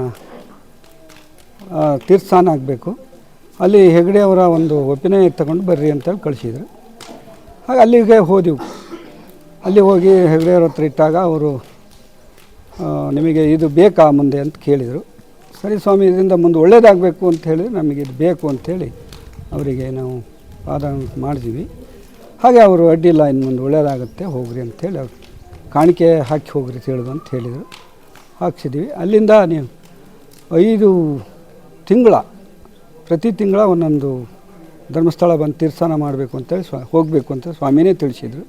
ತೀರ್ಥಸ್ಥಾನ ಆಗಬೇಕು. ಅಲ್ಲಿ ಹೆಗಡೆಯವರ ಒಂದು ಒಪಿನಿಯನ್ ತಗೊಂಡು ಬರ್ರಿ ಅಂತೇಳಿ ಕಳಿಸಿದ್ರು. ಹಾಗೆ ಅಲ್ಲಿಗೆ ಹೋದೆವು. ಅಲ್ಲಿ ಹೋಗಿ ಹೆಗ್ಡೆಯವ್ರ ಹತ್ರ ಇಟ್ಟಾಗ ಅವರು ನಿಮಗೆ ಇದು ಬೇಕಾ ಮುಂದೆ ಅಂತ ಕೇಳಿದರು. ಸರಿ ಸ್ವಾಮಿ, ಇದರಿಂದ ಮುಂದೆ ಒಳ್ಳೇದಾಗಬೇಕು ಅಂತ ಹೇಳಿದ್ರೆ ನಮಗೆ ಇದು ಬೇಕು ಅಂಥೇಳಿ ಅವರಿಗೆ ನಾವು ಪಾದ ಮಾಡಿದ್ವಿ. ಹಾಗೆ ಅವರು ಅಡ್ಡಿಲ್ಲ ಇನ್ನು ಮುಂದೆ ಒಳ್ಳೇದಾಗುತ್ತೆ, ಹೋಗ್ರಿ ಅಂಥೇಳಿ ಅವ್ರು ಕಾಣಿಕೆ ಹಾಕಿ ಹೋಗ್ರಿ ಅಂತ ಹೇಳಿದ್ರು ಅಂತ ಹೇಳಿದರು. ಹಾಕ್ಸಿದ್ವಿ ಅಲ್ಲಿಂದ ನೀವು ಐದು ತಿಂಗಳ, ಪ್ರತಿ ತಿಂಗಳ ಒಂದೊಂದು ಧರ್ಮಸ್ಥಳ ಬಂದು ತೀರ್ಥಾನ ಮಾಡಬೇಕು ಅಂತೇಳಿ ಸ್ವಾ, ಹೋಗಬೇಕು ಅಂತ ಸ್ವಾಮಿನೇ ತಿಳಿಸಿದರು.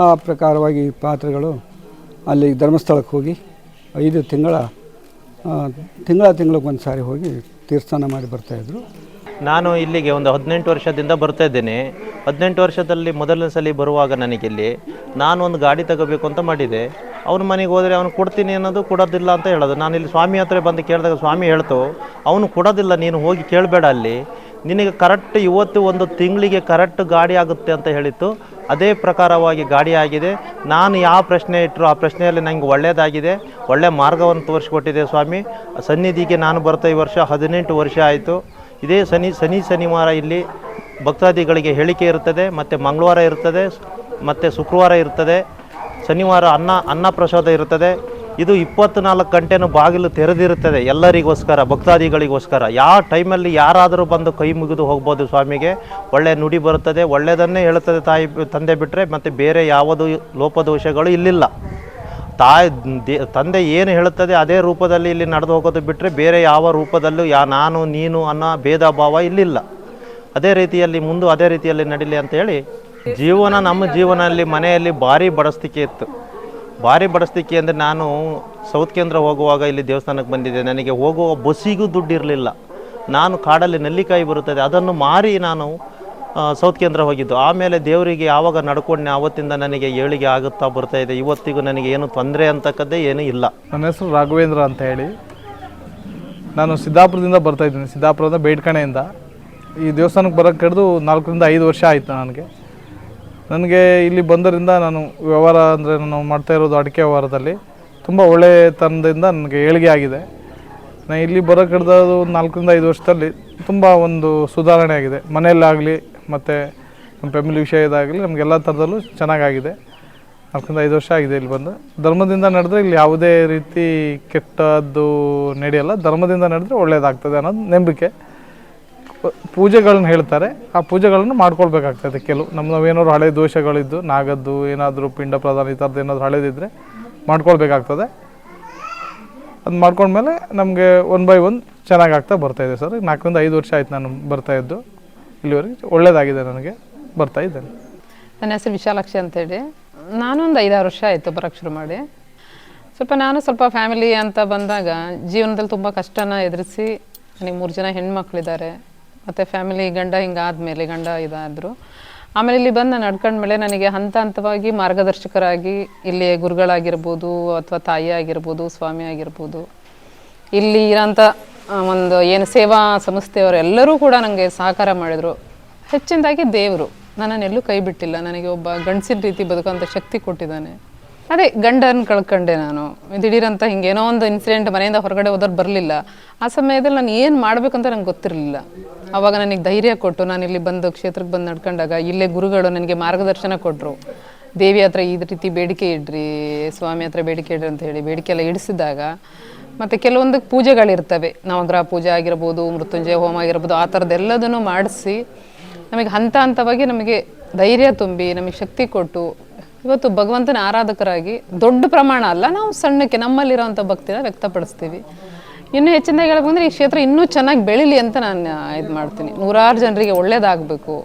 ಆ ಪ್ರಕಾರವಾಗಿ ಪಾತ್ರಗಳು ಅಲ್ಲಿ ಧರ್ಮಸ್ಥಳಕ್ಕೆ ಹೋಗಿ ಐದು ತಿಂಗಳ ತಿಂಗಳ ತಿಂಗಳಿಗೆ ಒಂದು ಸಾರಿ ಹೋಗಿ ತೀರ್ಥಾನ ಮಾಡಿ ಬರ್ತಾಯಿದ್ರು ನಾನು ಇಲ್ಲಿಗೆ ಒಂದು ಹದಿನೆಂಟು ವರ್ಷದಿಂದ ಬರ್ತಾ ಇದ್ದೇನೆ. ಹದಿನೆಂಟು ವರ್ಷದಲ್ಲಿ ಮೊದಲನೇ ಸಲ ಬರುವಾಗ ನನಗೆ ಇಲ್ಲಿ ನಾನು ಒಂದು ಗಾಡಿ ತಗೋಬೇಕು ಅಂತ ಮಾಡಿದೆ. ಅವನ ಮನೆಗೆ ಹೋದರೆ ಅವನು ಕೊಡ್ತೀನಿ ಅನ್ನೋದು ಕೊಡೋದಿಲ್ಲ ಅಂತ ಹೇಳೋದು. ನಾನು ಇಲ್ಲಿ ಸ್ವಾಮಿ ಹತ್ರ ಬಂದು ಕೇಳಿದಾಗ ಸ್ವಾಮಿ ಹೇಳ್ತು, ಅವನು ಕೊಡೋದಿಲ್ಲ, ನೀನು ಹೋಗಿ ಕೇಳಬೇಡ ಅಲ್ಲಿ. ನಿನಗೆ ಕರೆಕ್ಟ್ ಇವತ್ತು ಒಂದು ತಿಂಗಳಿಗೆ ಕರೆಕ್ಟ್ ಗಾಡಿ ಆಗುತ್ತೆ ಅಂತ ಹೇಳಿತ್ತು. ಅದೇ ಪ್ರಕಾರವಾಗಿ ಗಾಡಿ ಆಗಿದೆ. ನಾನು ಯಾವ ಪ್ರಶ್ನೆ ಇಟ್ಟರು ಆ ಪ್ರಶ್ನೆಯಲ್ಲಿ ನನಗೆ ಒಳ್ಳೆಯದಾಗಿದೆ. ಒಳ್ಳೆಯ ಮಾರ್ಗವನ್ನು ತೋರಿಸ್ಕೊಟ್ಟಿದೆ ಸ್ವಾಮಿ. ಸನ್ನಿಧಿಗೆ ನಾನು ಬರ್ತಾ ಈ ವರ್ಷ ಹದಿನೆಂಟು ವರ್ಷ ಆಯಿತು. ಇದೇ ಶನಿ ಶನಿ ಶನಿವಾರ ಇಲ್ಲಿ ಭಕ್ತಾದಿಗಳಿಗೆ ಹೇಳಿಕೆ ಇರ್ತದೆ, ಮತ್ತು ಮಂಗಳವಾರ ಇರ್ತದೆ, ಮತ್ತು ಶುಕ್ರವಾರ ಇರ್ತದೆ. ಶನಿವಾರ ಅನ್ನ ಅನ್ನ ಪ್ರಸಾದ ಇರ್ತದೆ. ಇದು ಇಪ್ಪತ್ನಾಲ್ಕು ಗಂಟೆನೂ ಬಾಗಿಲು ತೆರೆದಿರುತ್ತದೆ. ಎಲ್ಲರಿಗೋಸ್ಕರ, ಭಕ್ತಾದಿಗಳಿಗೋಸ್ಕರ. ಯಾವ ಟೈಮಲ್ಲಿ ಯಾರಾದರೂ ಬಂದು ಕೈ ಮುಗಿದು ಹೋಗ್ಬೋದು ಸ್ವಾಮಿಗೆ ಒಳ್ಳೆಯ ನುಡಿ ಬರುತ್ತದೆ, ಒಳ್ಳೆಯದನ್ನೇ ಹೇಳುತ್ತದೆ ತಾಯಿ, ತಂದೆ ಬಿಟ್ಟರೆ ಮತ್ತು ಬೇರೆ ಯಾವುದು ಲೋಪದೋಷಗಳು ಇಲ್ಲಿಲ್ಲ. ತಾಯಿ ತಂದೆ ಏನು ಹೇಳುತ್ತದೆ ಅದೇ ರೂಪದಲ್ಲಿ ಇಲ್ಲಿ ನಡೆದು ಹೋಗೋದು ಬಿಟ್ಟರೆ ಬೇರೆ ಯಾವ ರೂಪದಲ್ಲೂ ಯಾ, ನಾನು, ನೀನು ಅನ್ನೋ ಭೇದ ಭಾವ ಇಲ್ಲಿಲ್ಲ. ಅದೇ ರೀತಿಯಲ್ಲಿ ಮುಂದೆ ಅದೇ ರೀತಿಯಲ್ಲಿ ನಡೀಲಿ ಅಂತೇಳಿ, ಜೀವನ ನಮ್ಮ ಜೀವನದಲ್ಲಿ ಮನೆಯಲ್ಲಿ ಭಾರಿ ಬಡಸ್ತಿಕೆ ಇತ್ತು. ಭಾರಿ ಬಡಸ್ತಿಕೆ ಅಂದರೆ ನಾನು ಸೌತ್ ಕೇಂದ್ರ ಹೋಗುವಾಗ ಇಲ್ಲಿ ದೇವಸ್ಥಾನಕ್ಕೆ ಬಂದಿದ್ದೆ. ನನಗೆ ಹೋಗುವ ಬಸ್ಸಿಗೂ ದುಡ್ಡು ಇರಲಿಲ್ಲ ನಾನು ಕಾಡಲ್ಲಿ ನೆಲ್ಲಿಕಾಯಿ ಬರುತ್ತದೆ. ಅದನ್ನು ಮಾರಿ ನಾನು ಸೌತ್ ಕೇಂದ್ರ ಹೋಗಿದ್ದು. ಆಮೇಲೆ ದೇವರಿಗೆ ಯಾವಾಗ ನಡ್ಕೊಂಡೆ ಆವತ್ತಿಂದ ನನಗೆ ಏಳಿಗೆ ಆಗುತ್ತಾ ಬರ್ತಾ ಇದೆ. ಇವತ್ತಿಗೂ ನನಗೆ ಏನು ತೊಂದರೆ ಅಂತಕ್ಕದ್ದೇ ಏನೂ ಇಲ್ಲ. ನನ್ನ ಹೆಸರು ರಾಘವೇಂದ್ರ ಅಂತ ಹೇಳಿ. ನಾನು ಸಿದ್ದಾಪುರದಿಂದ ಬರ್ತಾ ಇದ್ದೀನಿ. ಸಿದ್ದಾಪುರದ ಬೇಡ್ಕಣೆಯಿಂದ. ಈ ದೇವಸ್ಥಾನಕ್ಕೆ ಬರೋಕ್ಕೆ ಕಡಿದು ನಾಲ್ಕರಿಂದ ಐದು ವರ್ಷ ಆಯಿತು ನನಗೆ. ನನಗೆ ಇಲ್ಲಿ ಬಂದರಿಂದ ನಾನು ವ್ಯವಹಾರ ಅಂದರೆ ನಾನು ಮಾಡ್ತಾ ಇರೋದು ಅಡಿಕೆ ವ್ಯವಹಾರದಲ್ಲಿ. ತುಂಬ ಒಳ್ಳೆಯತನದಿಂದ ನನಗೆ ಏಳಿಗೆ ಆಗಿದೆ. ನಾನು ಇಲ್ಲಿ ಬರೋ ಹಿಡ್ದು ಒಂದು ನಾಲ್ಕರಿಂದ ಐದು ವರ್ಷದಲ್ಲಿ ತುಂಬ ಒಂದು ಸುಧಾರಣೆ ಆಗಿದೆ. ಮನೆಯಲ್ಲಾಗಲಿ ಮತ್ತು ನಮ್ಮ ಫ್ಯಾಮಿಲಿ ವಿಷಯದಾಗಲಿ ನಮಗೆಲ್ಲ ಥರದಲ್ಲೂ ಚೆನ್ನಾಗಾಗಿದೆ. ನಾಲ್ಕರಿಂದ ಐದು ವರ್ಷ ಆಗಿದೆ ಇಲ್ಲಿ ಬಂದು. ಧರ್ಮದಿಂದ ನಡೆದ್ರೆ ಇಲ್ಲಿ ಯಾವುದೇ ರೀತಿ ಕೆಟ್ಟದ್ದು ನಡೆಯಲ್ಲ. ಧರ್ಮದಿಂದ ನಡೆದ್ರೆ ಒಳ್ಳೆಯದಾಗ್ತದೆ ಅನ್ನೋದು ನಂಬಿಕೆ. ಪೂಜೆಗಳನ್ನ ಹೇಳ್ತಾರೆ, ಆ ಪೂಜೆಗಳನ್ನು ಮಾಡ್ಕೊಳ್ಬೇಕಾಗ್ತದೆ. ಕೆಲವು, ನಮ್ಮ ನಾವೇನಾದ್ರು ಹಳೆ ದೋಷಗಳಿದ್ದು, ನಾಗದ್ದು, ಏನಾದರೂ ಪಿಂಡ ಪ್ರಧಾನ ಈ ಥರದ್ದು ಏನಾದರೂ ಹಳೇದಿದ್ದರೆ ಮಾಡ್ಕೊಳ್ಬೇಕಾಗ್ತದೆ. ಅದು ಮಾಡ್ಕೊಂಡ್ಮೇಲೆ ನಮಗೆ ಒನ್ ಬೈ ಒನ್ ಚೆನ್ನಾಗಿ ಆಗ್ತಾ ಬರ್ತಾ ಇದೆ ಸರ್. ನಾಲ್ಕರಿಂದ ಐದು ವರ್ಷ ಆಯ್ತು ನಾನು ಬರ್ತಾ ಇದ್ದು. ಇಲ್ಲಿವರೆಗೆ ಒಳ್ಳೆಯದಾಗಿದೆ ನನಗೆ, ಬರ್ತಾ ಇದ್ದೇನೆ. ನನ್ನ ಹೆಸರು ವಿಶಾಲಾಕ್ಷಿ ಅಂತೇಳಿ. ನಾನು ಒಂದು ಐದಾರು ವರ್ಷ ಆಯಿತು ಬರೋಕ್ಕೆ ಶುರು ಮಾಡಿ. ಸ್ವಲ್ಪ ನಾನು ಸ್ವಲ್ಪ ಫ್ಯಾಮಿಲಿ ಅಂತ ಬಂದಾಗ ಜೀವನದಲ್ಲಿ ತುಂಬ ಕಷ್ಟನ ಎದುರಿಸಿ ನನಗೆ ಮೂರು ಜನ ಹೆಣ್ಮಕ್ಳಿದ್ದಾರೆ. ಮತ್ತು ಫ್ಯಾಮಿಲಿ ಗಂಡ ಹಿಂಗಾದ್ಮೇಲೆ ಗಂಡ ಇದಾದರು. ಆಮೇಲೆ ಇಲ್ಲಿ ಬಂದು ನಾನು ನಡ್ಕೊಂಡ್ಮೇಲೆ ನನಗೆ ಹಂತ ಹಂತವಾಗಿ ಮಾರ್ಗದರ್ಶಕರಾಗಿ ಇಲ್ಲಿ ಗುರುಗಳಾಗಿರ್ಬೋದು ಅಥವಾ ತಾಯಿ ಆಗಿರ್ಬೋದು ಸ್ವಾಮಿ ಆಗಿರ್ಬೋದು ಇಲ್ಲಿ ಇರೋಂಥ ಒಂದು ಏನು ಸೇವಾ ಸಂಸ್ಥೆಯವರು ಎಲ್ಲರೂ ಕೂಡ ನನಗೆ ಸಹಕಾರ ಮಾಡಿದರು. ಹೆಚ್ಚಿನದಾಗಿ ದೇವರು. ನನ್ನನ್ನೆಲ್ಲೂ ಕೈ ಬಿಟ್ಟಿಲ್ಲ. ನನಗೆ ಒಬ್ಬ ಗಂಡಸಿನ ರೀತಿ ಬದುಕುವಂಥ ಶಕ್ತಿ ಕೊಟ್ಟಿದ್ದಾನೆ. ಅದೇ ಗಂಡನ ಕಳ್ಕೊಂಡೆ ನಾನು. ದಿಢೀರಂತ ಹಿಂಗೇನೋ ಒಂದು ಇನ್ಸಿಡೆಂಟ್ ಮನೆಯಿಂದ ಹೊರಗಡೆ ಹೋದವ್ರು ಬರಲಿಲ್ಲ. ಆ ಸಮಯದಲ್ಲಿ ನಾನು ಏನು ಮಾಡಬೇಕಂತ ನಂಗೆ ಗೊತ್ತಿರಲಿಲ್ಲ. ಆವಾಗ ನನಗೆ ಧೈರ್ಯ ಕೊಟ್ಟು ನಾನು ಇಲ್ಲಿ ಬಂದು ಕ್ಷೇತ್ರಕ್ಕೆ ಬಂದು ನಡ್ಕೊಂಡಾಗ ಇಲ್ಲೇ ಗುರುಗಳು ನನಗೆ ಮಾರ್ಗದರ್ಶನ ಕೊಟ್ಟರು ದೇವಿ ಹತ್ರ ಈ ರೀತಿ ಬೇಡಿಕೆ ಇಡ್ರಿ, ಸ್ವಾಮಿ ಹತ್ರ ಬೇಡಿಕೆ ಇಡ್ರಿ ಅಂತ ಹೇಳಿ ಬೇಡಿಕೆ ಎಲ್ಲ ಇಡಿಸಿದಾಗ ಮತ್ತು ಕೆಲವೊಂದು ಪೂಜೆಗಳಿರ್ತವೆ. ನವಗ್ರಹ ಪೂಜೆ ಆಗಿರ್ಬೋದು, ಮೃತ್ಯುಂಜಯ ಹೋಮ ಆಗಿರ್ಬೋದು, ಆ ಥರದ್ದೆಲ್ಲದನ್ನು ಮಾಡಿಸಿ ನಮಗೆ ಹಂತ ಹಂತವಾಗಿ ನಮಗೆ ಧೈರ್ಯ ತುಂಬಿ ನಮಗೆ ಶಕ್ತಿ ಕೊಟ್ಟು ಇವತ್ತು ಭಗವಂತನ ಆರಾಧಕರಾಗಿ ದೊಡ್ಡ ಪ್ರಮಾಣ ಅಲ್ಲ, ನಾವು ಸಣ್ಣಕ್ಕೆ ನಮ್ಮಲ್ಲಿರೋವಂಥ ಭಕ್ತಿನ ವ್ಯಕ್ತಪಡಿಸ್ತೀವಿ. ಇನ್ನೂ ಹೆಚ್ಚಿನದಾಗಿ ಹೇಳಬೇಕಂದ್ರೆ ಈ ಕ್ಷೇತ್ರ ಇನ್ನೂ ಚೆನ್ನಾಗಿ ಬೆಳೀಲಿ ಅಂತ ನಾನು ಇದು ಮಾಡ್ತೀನಿ ನೂರಾರು ಜನರಿಗೆ ಒಳ್ಳೇದಾಗಬೇಕು.